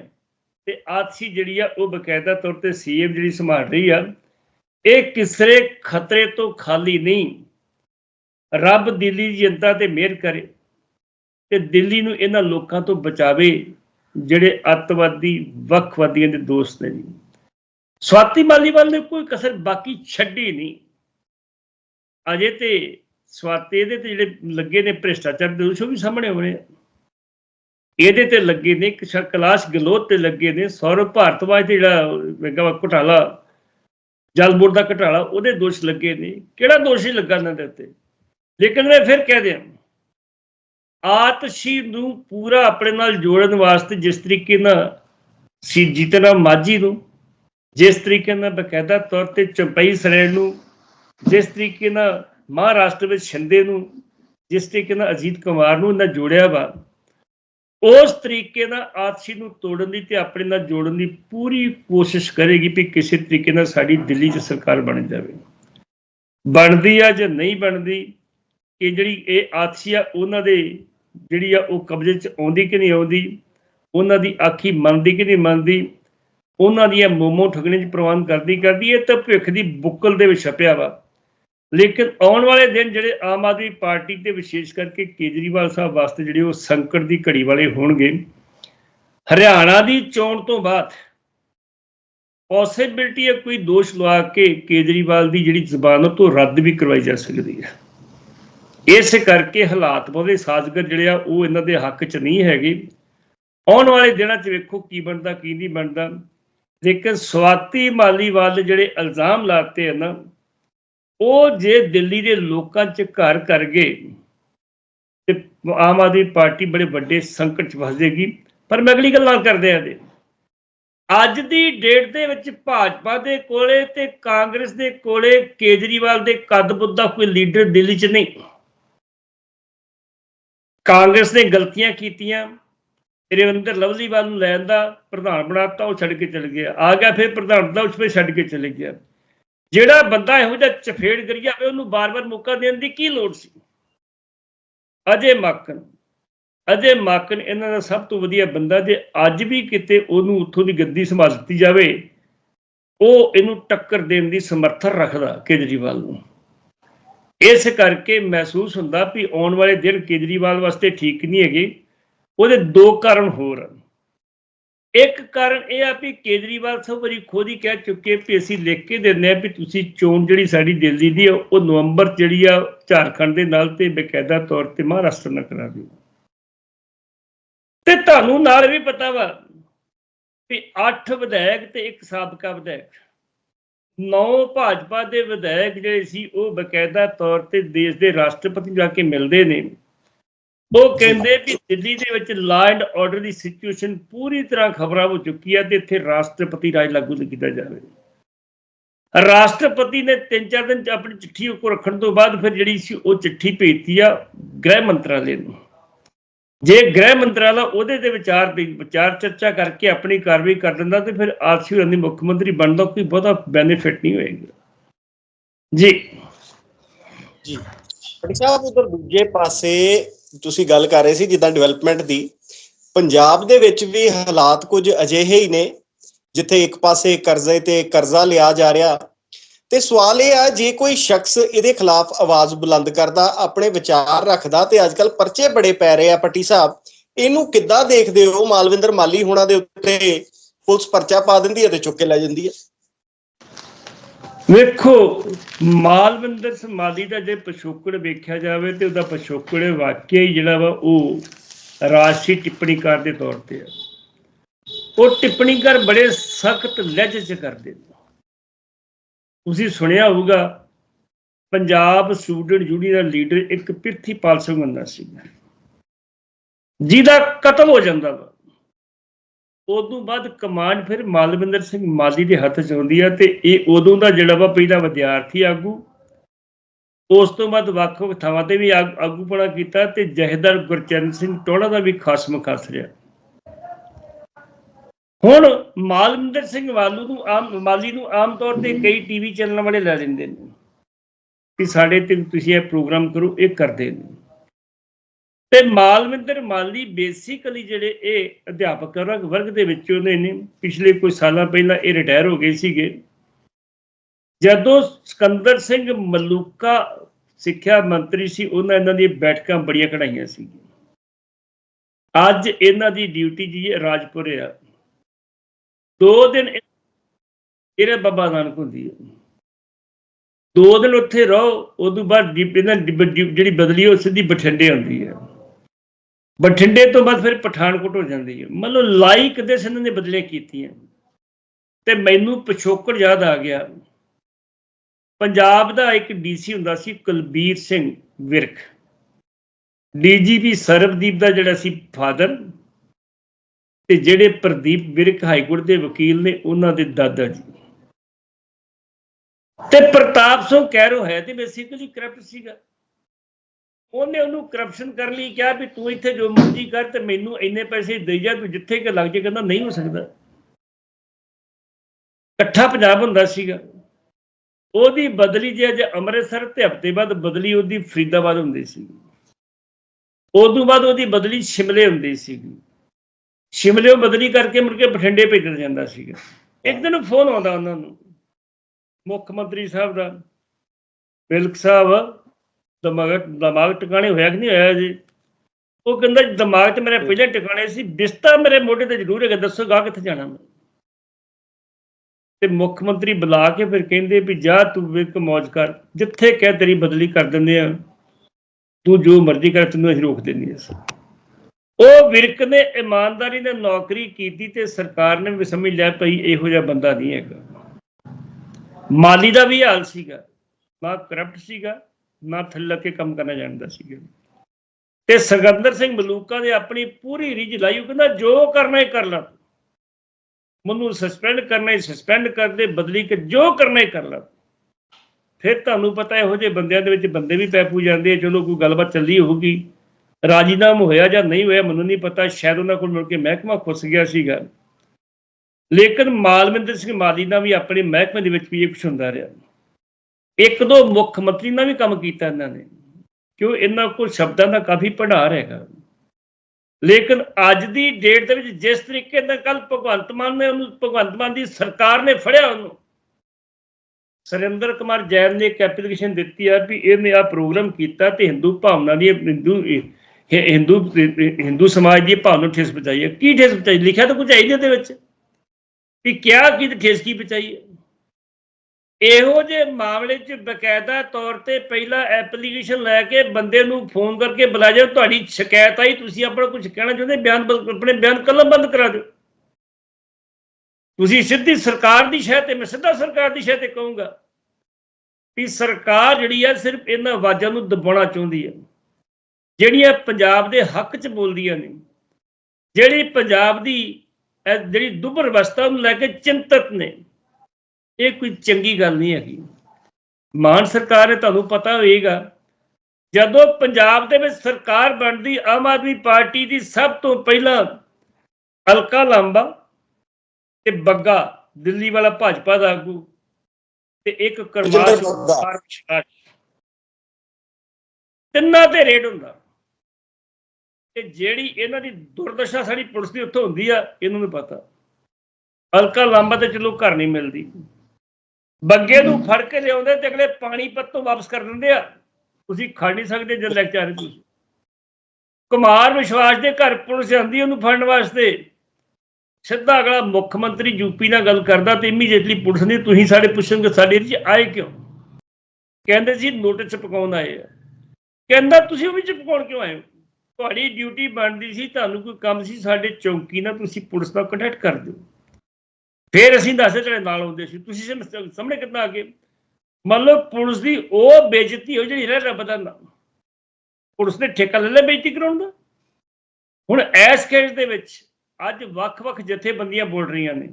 ਤੇ ਆਤਸ਼ੀ ਜਿਹੜੀ ਆ ਉਹ ਬਕਾਇਦਾ ਤੌਰ ਤੇ ਸੀਐਮ ਜਿਹੜੀ ਸੰਭਾਲ ਰਹੀ ਆ, ਇਹ ਕਿਸੇ ਖਤਰੇ ਤੋਂ ਖਾਲੀ ਨਹੀਂ। ਰੱਬ ਦਿੱਲੀ ਦੀ ਜਨਤਾ ਤੇ ਮਿਹਰ ਕਰੇ ਤੇ ਦਿੱਲੀ ਨੂੰ ਇਹਨਾਂ ਲੋਕਾਂ ਤੋਂ ਬਚਾਵੇ ਜਿਹੜੇ ਅੱਤਵਾਦੀ, ਵੱਖਵਾਦੀਆਂ ਦੇ ਦੋਸਤ ਨੇ ਜੀ। ਸਵਾਤੀ ਮਾਲੀਵਾਲ ਨੇ ਕੋਈ ਕਸਰ ਬਾਕੀ ਛੱਡੀ ਨਹੀਂ। ਅਜੇ ਤੇ ਸਵਾਤੀ ਇਹਦੇ ਤੇ ਜਿਹੜੇ ਲੱਗੇ ਨੇ ਭ੍ਰਿਸ਼ਟਾਚਾਰ ਦੇ ਦੋਸ਼ ਉਹ ਵੀ ਸਾਹਮਣੇ ਹੋ ਰਹੇ ਆ। ਇਹਦੇ ਤੇ ਲੱਗੇ ਨੇ ਕਿਸ਼ਾ ਕਲਾਸ਼ ਗਲੋਤ ਤੇ ਲੱਗੇ ਨੇ ਸੌਰਵ ਭਾਰਤਵਾਜ ਤੇ ਜਿਹੜਾ ਵੇਗਾ ਵਾ ਘੁਟਾਲਾ, ਜਲ ਬੋਰਡ ਦਾ ਘਟਾਲਾ, ਉਹਦੇ ਦੋਸ਼ ਲੱਗੇ ਨੇ। ਕਿਹੜਾ ਦੋਸ਼ ਹੀ ਲੱਗਾ ਇਹਨਾਂ ਦੇ ਉੱਤੇ? ਲੇਕਿਨ ਮੈਂ ਫਿਰ ਕਹਿ ਦਿਆਂ, ਆਤਸ਼ੀ ਨੂੰ ਪੂਰਾ ਆਪਣੇ ਨਾਲ ਜੋੜਨ ਵਾਸਤੇ ਜਿਸ ਤਰੀਕੇ ਨਾਲ ਸੀ, ਜਿਤਨਾ ਮਾਝੀ ਨੂੰ, ਜਿਸ ਤਰੀਕੇ ਨਾਲ ਬਕਾਇਦਾ ਤੌਰ ਤੇ ਚੰਪਈ ਸਰੇਣ ਨੂੰ ਜਿਸ ਤਰੀਕੇ ਨਾਲ ਮਹਾਰਾਸ਼ਟਰ ਵਿੱਚ ਛਿੰਦੇ ਨੂੰ, ਜਿਸ ਤਰੀਕੇ ਨਾਲ ਅਜੀਤ ਕੁਮਾਰ ਨੂੰ ਇਹਨਾਂ ਜੋੜਿਆ ਵਾ, ਉਸ ਤਰੀਕੇ ਨਾਲ ਆਤਸ਼ੀ ਨੂੰ ਤੋੜਨ ਦੀ ਤੇ ਆਪਣੇ ਨਾਲ ਜੋੜਨ ਦੀ ਪੂਰੀ ਕੋਸ਼ਿਸ਼ ਕਰੇਗੀ ਵੀ ਕਿਸੇ ਤਰੀਕੇ ਨਾਲ ਸਾਡੀ ਦਿੱਲੀ 'ਚ ਸਰਕਾਰ ਬਣ ਜਾਵੇ। ਬਣਦੀ ਆ ਜਾਂ ਨਹੀਂ ਬਣਦੀ ਕਿ ਜਿਹੜੀ ਇਹ ਆਤਸ਼ੀ ਆ, ਉਹਨਾਂ ਦੇ ਜਿਹੜੀ ਆ ਉਹ ਕਬਜ਼ੇ 'ਚ ਆਉਂਦੀ ਕਿ ਨਹੀਂ ਆਉਂਦੀ, ਉਹਨਾਂ ਦੀ ਆਖੀ ਮੰਨਦੀ ਕਿ ਨਹੀਂ ਮੰਨਦੀ, ਉਹਨਾਂ ਦੀਆਂ ਮੋਮੋ ਠਗਣੇ 'ਚ ਪ੍ਰਵਾਨ ਕਰਦੀ ਕਰਦੀ ਇਹ ਤਾਂ ਭਵਿੱਖ ਦੀ ਬੁੱਕਲ ਦੇ ਵਿੱਚ ਛਪਿਆ ਵਾ। ਲੇਕਿਨ ਆਉਣ ਵਾਲੇ ਦਿਨ ਜਿਹੜੇ ਆਮ ਆਦਮੀ ਪਾਰਟੀ ਤੇ ਵਿਸ਼ੇਸ਼ ਕਰਕੇ ਕੇਜਰੀਵਾਲ ਸਾਹਿਬ ਵਾਸਤੇ ਜਿਹੜੇ ਉਹ ਸੰਕਟ ਦੀ ਘੜੀ ਵਾਲੇ ਹੋਣਗੇ, ਹਰਿਆਣਾ ਦੀ ਚੋਣ ਤੋਂ ਬਾਅਦ ਪੋਸਿਬਿਲਟੀ ਹੈ ਕੋਈ ਦੋਸ਼ ਲਵਾ ਕੇ ਕੇਜਰੀਵਾਲ ਦੀ ਜਿਹੜੀ ਜ਼ਬਾਨ ਉਹ ਤੋਂ ਰੱਦ ਵੀ ਕਰਵਾਈ ਜਾ ਸਕਦੀ ਹੈ। ਇਸ ਕਰਕੇ ਹਾਲਾਤ ਬਹੁਤੇ ਸਾਜ਼ਗਰ ਜਿਹੜੇ ਆ, ਉਹ ਇਹਨਾਂ ਦੇ ਹੱਕ 'ਚ ਨਹੀਂ ਹੈਗੇ। ਆਉਣ ਵਾਲੇ ਦਿਨਾਂ 'ਚ ਵੇਖੋ ਕੀ ਬਣਦਾ, ਕੀ ਨਹੀਂ ਬਣਦਾ। ਲੇਕਿਨ ਸਵਾਤੀ ਮਾਲੀਵਾਲ ਜਿਹੜੇ ਇਲਜ਼ਾਮ ਲਾਤੇ ਹਨ ਨਾ ਉਹ ਜੇ ਦਿੱਲੀ ਦੇ ਲੋਕਾਂ 'ਚ ਘਰ ਕਰ ਗਏ, ਤੇ ਆਮ ਆਦਮੀ ਪਾਰਟੀ ਬੜੇ ਵੱਡੇ ਸੰਕਟ 'ਚ ਫਸ ਜਾਏਗੀ ਪਰ ਮੈਂ ਅਗਲੀ ਗੱਲ ਨਾਲ ਕਰਦੇ ਆ ਦੇ ਅੱਜ ਦੀ ਡੇਟ ਦੇ ਵਿੱਚ ਭਾਜਪਾ ਦੇ ਕੋਲੇ ਤੇ ਕਾਂਗਰਸ ਦੇ ਕੋਲੇ ਕੇਜਰੀਵਾਲ ਦੇ ਕੱਦ ਬੁੱਧਾ ਕੋਈ ਲੀਡਰ ਦਿੱਲੀ 'ਚ ਨਹੀਂ। ਕਾਂਗਰਸ ਨੇ ਗਲਤੀਆਂ ਕੀਤੀਆਂ। ਰਵਿੰਦਰ ਲਵਲੀਵਾਲ ਨੂੰ ਲੈਣ ਦਾ ਪ੍ਰਧਾਨ ਬਣਾਤਾ, ਉਹ ਛੱਡ ਕੇ ਚਲ ਗਿਆ। ਆ ਗਿਆ ਫਿਰ ਪ੍ਰਧਾਨ ਦਾ ਉਸ 'ਤੇ ਛੱਡ ਕੇ ਚਲੇ ਗਿਆ। ਜਿਹੜਾ ਬੰਦਾ ਇਹੋ ਜਿਹਾ ਚਫੇੜ ਕਰੀ ਜਾਵੇ ਉਹਨੂੰ ਬਾਰ-ਬਾਰ ਮੌਕਾ ਦੇਣ ਦੀ ਕੀ ਲੋੜ ਸੀ? ਅਜੇ ਮਾਕਨ ਅਜੇ ਮਾਕਨ ਇਹਨਾਂ ਦਾ ਸਭ ਤੋਂ ਵਧੀਆ ਬੰਦਾ ਜੇ ਅੱਜ ਵੀ ਕਿਤੇ ਉਹਨੂੰ ਉੱਥੋਂ ਦੀ ਗੱਦੀ ਸੰਭਾਲ ਦਿੱਤੀ ਜਾਵੇ, ਉਹ ਇਹਨੂੰ ਟੱਕਰ ਦੇਣ ਦੀ ਸਮਰੱਥਾ ਰੱਖਦਾ ਕੇਜਰੀਵਾਲ ਨੂੰ। ਇਸ ਕਰਕੇ ਮਹਿਸੂਸ ਹੁੰਦਾ ਵੀ ਆਉਣ ਵਾਲੇ ਦਿਨ ਕੇਜਰੀਵਾਲ ਵਾਸਤੇ ਠੀਕ ਨਹੀਂ ਹੈਗੇ, ਉਹਦੇ ਦੋ ਕਾਰਨ ਹੋਰ ਹਨ। ਇੱਕ ਕਾਰਨ ਇਹ ਆ ਵੀ ਕੇਜਰੀਵਾਲ ਸਭ ਵਾਰੀ ਖੁਦ ਹੀ ਕਹਿ ਚੁੱਕੇ ਵੀ ਅਸੀਂ ਲਿਖ ਕੇ ਦਿੰਦੇ ਆ ਵੀ ਤੁਸੀਂ ਚੋਣ ਜਿਹੜੀ ਸਾਡੀ ਦਿੱਲੀ ਦੀ ਆ, ਉਹ ਨਵੰਬਰ ਜਿਹੜੀ ਆ ਝਾਰਖੰਡ ਦੇ ਨਾਲ ਤੇ ਬਕਾਇਦਾ ਤੌਰ ਤੇ ਮਹਾਰਾਸ਼ਟਰ ਨਾਲ ਕਰਾ ਦਿਓ। ਤੇ ਤੁਹਾਨੂੰ ਨਾਲ ਵੀ ਪਤਾ ਵਾ ਵੀ 8 ਵਿਧਾਇਕ ਤੇ ਇੱਕ ਸਾਬਕਾ ਵਿਧਾਇਕ। ਨੌ ਭਾਜਪਾ ਦੇ ਵਿਧਾਇਕ ਜਿਹੜੇ ਸੀ ਉਹ ਬਕਾਇਦਾ ਤੌਰ ਤੇ ਦੇਸ਼ ਦੇ ਰਾਸ਼ਟਰਪਤੀ ਜਾ ਕੇ ਮਿਲਦੇ ਨੇ। ਉਹ ਕਹਿੰਦੇ ਵੀ ਦਿੱਲੀ ਦੇ ਵਿੱਚ ਲਾ ਐਂਡ ਆਰਡਰ ਦੀ ਸਿਚੁਏਸ਼ਨ ਪੂਰੀ ਤਰ੍ਹਾਂ ਖਬਰਾਂ ਹੋ ਚੁੱਕੀ ਹੈ ਤੇ ਇੱਥੇ ਰਾਸ਼ਟਰਪਤੀ ਰਾਜ ਲਾਗੂ ਕੀਤਾ ਜਾਵੇ ਰਾਸ਼ਟਰਪਤੀ ਨੇ ਤਿੰਨ ਚਾਰ ਦਿਨ ਆਪਣੀ ਚਿੱਠੀ ਉੱਪਰ ਰੱਖਣ ਤੋਂ ਬਾਅਦ ਫਿਰ ਜਿਹੜੀ ਸੀ ਉਹ ਚਿੱਠੀ ਭੇਜਤੀ ਆ ਗ੍ਰਹਿ ਮੰਤਰਾਲੇ ਨੂੰ। ਜੇ ਗ੍ਰਹਿ ਮੰਤਰਾਲਾ ਉਹਦੇ ਤੇ ਵਿਚਾਰ ਦੀ ਵਿਚਾਰ ਚਰਚਾ ਕਰਕੇ ਆਪਣੀ ਕਾਰਵਾਈ ਕਰ ਦਿੰਦਾ ਤੇ ਫਿਰ ਆਰਸੀ ਦੀ ਮੁੱਖ ਮੰਤਰੀ ਬਣਦਾ ਕੋਈ ਬਹੁਤਾ ਬੈਨੀਫਿਟ ਨਹੀਂ ਹੋਏਗਾ। ਜੀ। ਜੀ। ਸਾਹਿਬ ਉਧਰ ਦੂਜੇ ਪਾਸੇ ਤੁਸੀਂ ਗੱਲ ਕਰ ਰਹੇ ਸੀ ਜਿੱਦਾਂ ਡਿਵੈਲਪਮੈਂਟ ਦੀ, ਪੰਜਾਬ ਦੇ ਵਿੱਚ ਵੀ ਹਾਲਾਤ ਕੁਝ ਅਜਿਹੇ ਹੀ ਨੇ, ਜਿੱਥੇ ਇੱਕ ਪਾਸੇ ਕਰਜ਼ੇ ਤੇ ਕਰਜ਼ਾ ਲਿਆ ਜਾ ਰਿਹਾ। ਤੇ ਸਵਾਲ ਇਹ ਆ, ਜੇ ਕੋਈ ਸ਼ਖਸ ਇਹਦੇ ਖਿਲਾਫ ਆਵਾਜ਼ ਬੁਲੰਦ ਕਰਦਾ, ਆਪਣੇ ਵਿਚਾਰ ਰੱਖਦਾ ਤੇ ਅੱਜਕੱਲ ਪਰਚੇ ਬੜੇ ਪੈ ਰਹੇ ਆ ਪੱਟੀ ਸਾਹਿਬ, ਇਹਨੂੰ ਕਿੱਦਾਂ ਦੇਖਦੇ ਹੋ? ਮਾਲਵਿੰਦਰ ਮਾਲੀ ਹੋਣਾ ਦੇ ਉੱਤੇ ਪੁਲਿਸ ਪਰਚਾ ਪਾ ਦਿੰਦੀ ਹੈ ਤੇ ਚੁੱਕ ਕੇ ਲੈ ਜਾਂਦੀ ਹੈ। ਵੇਖੋ, ਮਾਲਵਿੰਦਰ ਸਿੰਘ ਦਾ ਜੇ ਪਿਛੋਕੜ ਵੇਖਿਆ ਜਾਵੇ ਤੇ ਉਹਦਾ ਪਿਛੋਕੜ ਵਾਕਿਆ ਹੀ ਜਿਹੜਾ ਵਾ ਉਹ ਰਾਸ਼ੀ ਟਿੱਪਣੀਕਾਰ ਦੇ ਤੌਰ ਤੇ ਆ। ਉਹ ਟਿੱਪਣੀਕਾਰ ਬੜੇ ਸਖਤ ਲਹਿਜੇ 'ਚ ਕਰਦੇ ਨੇ। ਤੁਸੀਂ ਸੁਣਿਆ ਹੋਊਗਾ, ਪੰਜਾਬ ਸਟੂਡੈਂਟ ਯੂਨੀਅਨ ਦਾ ਲੀਡਰ ਇੱਕ ਪ੍ਰਿਥੀਪਾਲ ਸਿੰਘ ਹੁੰਦਾ ਸੀ। ਜਿਹਦਾ ਕਤਲ ਹੋ ਜਾਂਦਾ ਵਾ। ਉਦੋਂ ਬਾਅਦ ਕਮਾਂਡ ਫਿਰ ਮਾਲਵਿੰਦਰ ਸਿੰਘ ਮਾਲੀ ਦੇ ਹੱਥ 'ਚ ਆਉਂਦੀ ਆ ਤੇ ਇਹ ਉਦੋਂ ਦਾ ਜਿਹੜਾ ਵਾ ਪਹਿਲਾ ਵਿਦਿਆਰਥੀ ਆਗੂ। ਉਸ ਤੋਂ ਬਾਅਦ ਵੱਖ-ਵੱਖ ਥਾਵਾਂ ਤੇ ਵੀ ਆਗ- ਆਗੂਪਣਾ ਕੀਤਾ ਤੇ ਜਹੇਦਾਰ ਗੁਰਚਰਨ ਸਿੰਘ ਟੋੜਾ ਦਾ ਵੀ ਖਾਸ ਮੁਖਾਸ ਰਿਹਾ। ਹੁਣ ਮਾਲਵਿੰਦਰ ਸਿੰਘ ਵਾਲੂ ਨੂੰ ਆਮ, ਮਾਲੀ ਨੂੰ ਆਮ ਤੌਰ ਤੇ ਕਈ ਟੀਵੀ ਚੈਨਲਾਂ ਵਾਲੇ ਲੈ ਲੈਂਦੇ ਨੇ। ਕਿ ਸਾਡੇ ਤੇ ਤੁਸੀਂ ਇਹ ਪ੍ਰੋਗਰਾਮ ਕਰੋ, ਇਹ ਕਰਦੇ ਨੇ। ਤੇ ਮਾਲਵਿੰਦਰ ਮਾਲੀ ਬੇਸਿਕਲੀ ਜਿਹੜੇ ਇਹ ਅਧਿਆਪਕ ਵਰਗ ਦੇ ਵਿੱਚ ਉਹਨੇ ਨੇ ਪਿਛਲੇ ਕੁਝ ਸਾਲਾਂ ਪਹਿਲਾਂ ਇਹ ਰਿਟਾਇਰ ਹੋ ਗਏ ਸੀਗੇ। ਜਦੋਂ ਸਿਕੰਦਰ ਸਿੰਘ ਮਲੂਕਾ ਸਿੱਖਿਆ ਮੰਤਰੀ ਸੀ, ਉਹਨਾਂ ਇਹਨਾਂ ਦੀਆਂ ਬੈਠਕਾਂ ਬੜੀਆਂ ਕਢਾਈਆਂ ਸੀ ਅੱਜ ਇਹਨਾਂ ਦੀ ਡਿਊਟੀ ਜੀ ਰਾਜਪੁਰ ਆ। ਦੋ ਦਿਨ ਇਹਰੇ ਬਾਬਾ ਨਾਨਕ ਹੁੰਦੀ ਹੈ ਦੋ ਦਿਨ ਉੱਥੇ ਰਹੋ, ਉਦੋਂ ਬਾਅਦ ਇਹਨਾਂ ਜਿਹੜੀ ਬਦਲੀ ਉਹ ਸਿੱਧੀ ਬਠਿੰਡੇ ਹੁੰਦੀ ਹੈ ਬਠਿੰਡੇ ਤੋਂ ਬਾਅਦ ਫਿਰ ਪਠਾਨਕੋਟ ਹੋ ਜਾਂਦੀ ਹੈ। ਮਤਲਬ ਲਾਈਕ ਦੇ ਇਹਨਾਂ ਨੇ ਬਦਲੀਆਂ ਕੀਤੀਆਂ ਤੇ ਮੈਨੂੰ ਪਿਛੋਕੜ ਯਾਦ ਆ ਗਿਆ। ਪੰਜਾਬ ਦਾ ਇੱਕ ਡੀਸੀ ਹੁੰਦਾ ਸੀ ਕੁਲਬੀਰ ਸਿੰਘ ਵਿਰਕ। ਡੀਜੀਪੀ ਸਰਬਦੀਪ ਦਾ ਜਿਹੜਾ ਸੀ ਫਾਦਰ ਤੇ ਜਿਹੜੇ ਪ੍ਰਦੀਪ ਵਿਰਕ ਹਾਈ ਕੋਰਟ ਦੇ ਵਕੀਲ ਨੇ ਉਹਨਾਂ ਦੇ ਦਾਦਾ ਜੀ। ਤੇ ਪ੍ਰਤਾਪ ਸਿੰਘ ਕੈਰੋ ਹੈ ਤੇ ਬੇਸਿਕਲੀ ਕਰਪਟ ਸੀਗਾ। ਉਹਨੇ ਉਹਨੂੰ ਕਰਪਸ਼ਨ ਕਰਨ ਲਈ ਕਿਹਾ ਵੀ ਤੂੰ ਇੱਥੇ ਜੋ ਮਰਜ਼ੀ ਕਰ ਤੇ ਮੈਨੂੰ ਇੰਨੇ ਪੈਸੇ ਦੇਈ ਜਾ, ਤੂੰ ਜਿੱਥੇ ਕਿ ਲੱਗ ਜੇ ਕਹਿੰਦਾ ਨਹੀਂ ਹੋ ਸਕਦਾ। ਇਕੱਠਾ ਪੰਜਾਬ ਹੁੰਦਾ ਸੀਗਾ। ਉਹਦੀ ਬਦਲੀ ਜੇ ਅਜੇ ਅੰਮ੍ਰਿਤਸਰ ਤੇ ਹਫ਼ਤੇ ਬਾਅਦ ਬਦਲੀ ਉਹਦੀ ਫਰੀਦਾਬਾਦ ਹੁੰਦੀ ਸੀ। ਤੋਂ ਬਾਅਦ ਉਹਦੀ ਬਦਲੀ ਸ਼ਿਮਲੇ ਹੁੰਦੀ ਸੀਗੀ ਸ਼ਿਮਲੇ ਬਦਲੀ ਕਰਕੇ ਮੁੜ ਕੇ ਬਠਿੰਡੇ ਭੇਜਣ ਜਾਂਦਾ ਸੀਗਾ। ਇੱਕ ਦਿਨ ਫੋਨ ਆਉਂਦਾ ਉਹਨਾਂ ਨੂੰ। ਮੁੱਖ ਮੰਤਰੀ ਸਾਹਿਬ ਦਾ ਬਿਲਕ ਸਾਹਿਬ ਦਿਮਾਗ ਦਿਮਾਗ ਟਿਕਾਣੇ ਹੋਇਆ ਕਿ ਨਹੀਂ ਹੋਇਆ ਜੀ? ਉਹ ਕਹਿੰਦਾ ਦਿਮਾਗ ਤੇ ਮੇਰੇ ਪਹਿਲਾਂ ਟਿਕਾਣੇ ਸੀ ਬਿਸਤਾ ਮੇਰੇ ਮੋਢੇ ਤੇ ਜ਼ਰੂਰ ਹੈਗਾ ਦੱਸੋਗਾ ਕਿੱਥੇ ਜਾਣਾ ਮੈਂ? ਤੇ ਮੁੱਖ ਮੰਤਰੀ ਬੁਲਾ ਕੇ ਫਿਰ ਕਹਿੰਦੇ ਵੀ ਜਾ ਤੂੰ ਵਿਕ ਮੌਜ ਕਰ ਜਿੱਥੇ ਕਹਿ ਤੇਰੀ ਬਦਲੀ ਕਰ ਦਿੰਦੇ ਆ ਤੂੰ ਜੋ ਮਰਜ਼ੀ ਕਰ ਤੈਨੂੰ ਅਸੀਂ ਰੋਕ ਦਿੰਦੇ ਆ। ਉਹ ਵਿਰਕ ਨੇ ਇਮਾਨਦਾਰੀ ਨਾਲ ਨੌਕਰੀ ਕੀਤੀ ਤੇ ਸਰਕਾਰ ਨੇ ਵੀ ਸਮਝ ਲਿਆ ਭਈ ਇਹੋ ਜਿਹਾ ਬੰਦਾ ਨਹੀਂ ਹੈਗਾ। ਮਾਲੀ ਦਾ ਵੀ ਹਾਲ ਸੀਗਾ ਨਾ ਕਰਪਟ ਸੀਗਾ। ਨਾ ਥੱਲੇ ਕੇ ਕੰਮ ਕਰਨਾ ਜਾਣਦਾ ਸੀਗਾ। ਤੇ ਸਿਕੰਦਰ ਸਿੰਘ ਮਲੂਕਾ ਨੇ ਆਪਣੀ ਪੂਰੀ ਰੀਝ ਲਾਈ, ਉਹ ਕਹਿੰਦਾ, ਜੋ ਕਰਨਾ ਹੈ ਕਰ ਲਾ ਮੈਨੂੰ ਸਸਪੈਂਡ ਕਰਨਾ ਹੈ ਸਸਪੈਂਡ ਕਰ ਦੇ, ਬਦਲੀ ਕੇ ਜੋ ਕਰਨਾ ਹੈ ਕਰ ਲਾ ਫਿਰ ਤੁਹਾਨੂੰ ਪਤਾ ਇਹੋ ਜਿਹੇ ਬੰਦਿਆਂ ਦੇ ਵਿੱਚ ਬੰਦੇ ਵੀ ਪੈਪੂ ਜਾਂਦੇ ਆ, ਚਲੋ ਕੋਈ ਗੱਲਬਾਤ ਚੱਲੀ ਹੋਊਗੀ। ਰਾਜੀਨਾਮ ਹੋਇਆ ਜਾਂ ਨਹੀਂ ਹੋਇਆ, ਮੈਨੂੰ ਨਹੀਂ ਪਤਾ, ਸ਼ਾਇਦ ਉਹਨਾਂ ਕੋਲ ਮਿਲ ਕੇ ਮਹਿਕਮਾ ਖੁੱਸ ਗਿਆ ਸੀਗਾ। ਲੇਕਿਨ ਮਾਲਵਿੰਦਰ ਸਿੰਘ ਮਾਲੀ ਦਾ ਵੀ ਆਪਣੇ ਮਹਿਕਮੇ ਦੇ ਵਿੱਚ ਵੀ ਇਹ ਕੁਛ ਹੁੰਦਾ ਰਿਹਾ। ਇੱਕ ਦੋ ਮੁੱਖ ਮੰਤਰੀ ਨਾਲ ਵੀ ਕੰਮ ਕੀਤਾ ਇਹਨਾਂ ਨੇ, ਕਿਉਂ ਇਹਨਾਂ ਕੋਲ ਸ਼ਬਦਾਂ ਦਾ ਕਾਫੀ ਭੰਡਾਰ ਹੈਗਾ। ਲੇਕਿਨ ਅੱਜ ਦੀ ਡੇਟ ਦੇ ਵਿੱਚ ਜਿਸ ਤਰੀਕੇ ਨਾਲ ਕੱਲ ਭਗਵੰਤ ਮਾਨ ਨੇ ਉਹਨੂੰ, ਭਗਵੰਤ ਮਾਨ ਦੀ ਸਰਕਾਰ ਨੇ ਫੜਿਆ ਉਹਨੂੰ, ਸਰਿੰਦਰ ਕੁਮਾਰ ਜੈਨ ਨੇ ਇੱਕ ਐਪਲੀਕੇਸ਼ਨ ਦਿੱਤੀ ਆ ਵੀ ਇਹਨੇ ਆ ਪ੍ਰੋਗਰਾਮ ਕੀਤਾ ਤੇ ਹਿੰਦੂ ਭਾਵਨਾ ਦੀ, ਹਿੰਦੂ ਹਿੰਦੂ ਹਿੰਦੂ ਸਮਾਜ ਦੀ ਭਾਵਨਾ ਠੇਸ ਪਹੁੰਚਾਈ ਹੈ। ਕੀ ਠੇਸ ਪਹੁੰਚਾਈ? ਲਿਖਿਆ ਤਾਂ ਕੁਝ ਹੈ ਹੀ ਨਹੀਂ ਉਹਦੇ ਵਿੱਚ। ਵੀ ਕਿਹਾ ਕਿ ਠੇਸ ਕੀ ਪਹੁੰਚਾਈ ਹੈ? ਇਹੋ ਜਿਹੇ ਮਾਮਲੇ 'ਚ ਬਕਾਇਦਾ ਤੌਰ ਤੇ ਪਹਿਲਾਂ ਐਪਲੀਕੇਸ਼ਨ ਲੈ ਕੇ ਬੰਦੇ ਨੂੰ ਫੋਨ ਕਰਕੇ ਬੁਲਾ ਜਾਓ, ਤੁਹਾਡੀ ਸ਼ਿਕਾਇਤ ਆਈ, ਤੁਸੀਂ ਆਪਣਾ ਕੁਝ ਕਹਿਣਾ ਚਾਹੁੰਦੇ, ਬਿਆਨ ਆਪਣੇ ਬਿਆਨ ਕਲਮ ਬੰਦ ਕਰਾ ਦਿਓ। ਤੁਸੀਂ ਸਿੱਧੀ ਸਰਕਾਰ ਦੀ ਸ਼ਹਿ ਤੇ, ਮੈਂ ਸਿੱਧਾ ਸਰਕਾਰ ਦੀ ਸ਼ਹਿ ਤੇ ਕਹੂੰਗਾ ਵੀ ਸਰਕਾਰ ਜਿਹੜੀ ਆ ਸਿਰਫ ਇਹਨਾਂ ਆਵਾਜ਼ਾਂ ਨੂੰ ਦਬਾਉਣਾ ਚਾਹੁੰਦੀ ਹੈ ਜਿਹੜੀਆਂ ਪੰਜਾਬ ਦੇ ਹੱਕ 'ਚ ਬੋਲਦੀਆਂ ਨੇ, ਜਿਹੜੀ ਪੰਜਾਬ ਦੀ ਜਿਹੜੀ ਦੁੱਭਰ ਅਵਸਥਾ ਨੂੰ ਲੈ ਕੇ ਚਿੰਤਤ ਨੇ ਇਹ ਕੋਈ ਚੰਗੀ ਗੱਲ ਨਹੀਂ ਹੈਗੀ। ਮਾਨ ਸਰਕਾਰ ਨੇ ਤੁਹਾਨੂੰ ਪਤਾ ਹੋਏਗਾ ਜਦੋਂ ਪੰਜਾਬ ਦੇ ਵਿੱਚ ਸਰਕਾਰ ਬਣਦੀ ਆਮ ਆਦਮੀ ਪਾਰਟੀ ਦੀ ਸਭ ਤੋਂ ਪਹਿਲਾਂ ਹਲਕਾ ਲਾਂਬਾ ਤੇ ਬੱਗਾ ਦਿੱਲੀ ਵਾਲਾ ਭਾਜਪਾ ਦਾ ਆਗੂ ਤੇ ਇੱਕ। ਕਾਰਪੋਰੇਸ਼ਨ ਤਿੰਨਾਂ ਤੇ ਰੇਡ ਹੁੰਦਾ। ਤੇ ਜਿਹੜੀ ਇਹਨਾਂ ਦੀ ਦੁਰਦਸ਼ਾ ਸਾਡੀ ਪੁਲਿਸ ਦੀ ਉੱਥੋਂ ਹੁੰਦੀ ਆ ਇਹਨਾਂ ਨੂੰ ਪਤਾ। ਹਲਕਾ ਲਾਂਬਾ ਤੇ ਚਲੋ ਘਰ ਨਹੀਂ ਮਿਲਦੀ। ਬੱਗੇ ਨੂੰ ਫੜ ਕੇ ਲਿਆਉਂਦੇ ਤੇ ਅਗਲੇ ਪਾਣੀਪਤ ਤੋਂ ਵਾਪਸ ਕਰ ਦਿੰਦੇ ਆ। ਤੁਸੀਂ ਖੜ ਨਹੀਂ ਸਕਦੇ ਜਦ ਲੈਕਚਰ ਤੁਸੀਂ ਕੁਮਾਰ ਵਿਸ਼ਵਾਸ ਦੇ ਘਰ ਪੁਲਿਸ ਜਾਂਦੀ ਉਹਨੂੰ ਫੜਨ ਵਾਸਤੇ। ਸਿੱਧਾ ਅਗਲਾ ਮੁੱਖ ਮੰਤਰੀ ਯੂਪੀ ਨਾਲ ਗੱਲ ਕਰਦਾ ਤੇ ਇਮੀਡੀਏਟਲੀ ਪੁਲਿਸ ਨੇ ਤੁਸੀਂ ਸਾਡੇ ਪੁੱਛਣਗੇ ਸਾਡੇ ਵਿੱਚ ਆਏ ਕਿਉਂ? ਕਹਿੰਦੇ ਸੀ ਨੋਟਿਸ ਚਪਕਾਉਣ ਆਏ ਆ। ਕਹਿੰਦਾ, ਤੁਸੀਂ ਉਹ ਵੀ ਚਪਕਾਉਣ ਕਿਉਂ ਆਏ ਹੋ? ਤੁਹਾਡੀ ਡਿਊਟੀ ਬਣਦੀ ਸੀ, ਤੁਹਾਨੂੰ ਕੋਈ ਕੰਮ ਸੀ, ਸਾਡੇ ਚੌਂਕੀ ਨਾਲ ਤੁਸੀਂ ਪੁਲਿਸ ਨਾਲ ਕੰਟੈਕਟ ਕਰ ਦਿਓ। ਫਿਰ ਅਸੀਂ ਦੱਸਦੇ ਜਿਹੜੇ ਨਾਲ ਆਉਂਦੇ ਸੀ। ਤੁਸੀਂ ਸਾਹਮਣੇ ਕਿੱਦਾਂ ਆ ਗਏ? ਮੰਨ ਲਓ ਪੁਲਿਸ ਦੀ ਉਹ ਬੇਇੱਜ਼ਤੀ ਹੋ ਜਿਹੜੀ ਰਹਿ ਰੱਬ ਦਾ ਨਾਮ ਪੁਲਿਸ ਨੇ ਠੇਕਾ ਲੈ ਲਿਆ ਬੇਇੱਜ਼ਤੀ ਕਰਾਉਣ ਦਾ। ਹੁਣ ਐਸ ਕੇਸ ਦੇ ਵਿੱਚ ਅੱਜ ਵੱਖ-ਵੱਖ ਜਥੇਬੰਦੀਆਂ ਬੋਲ ਰਹੀਆਂ ਨੇ।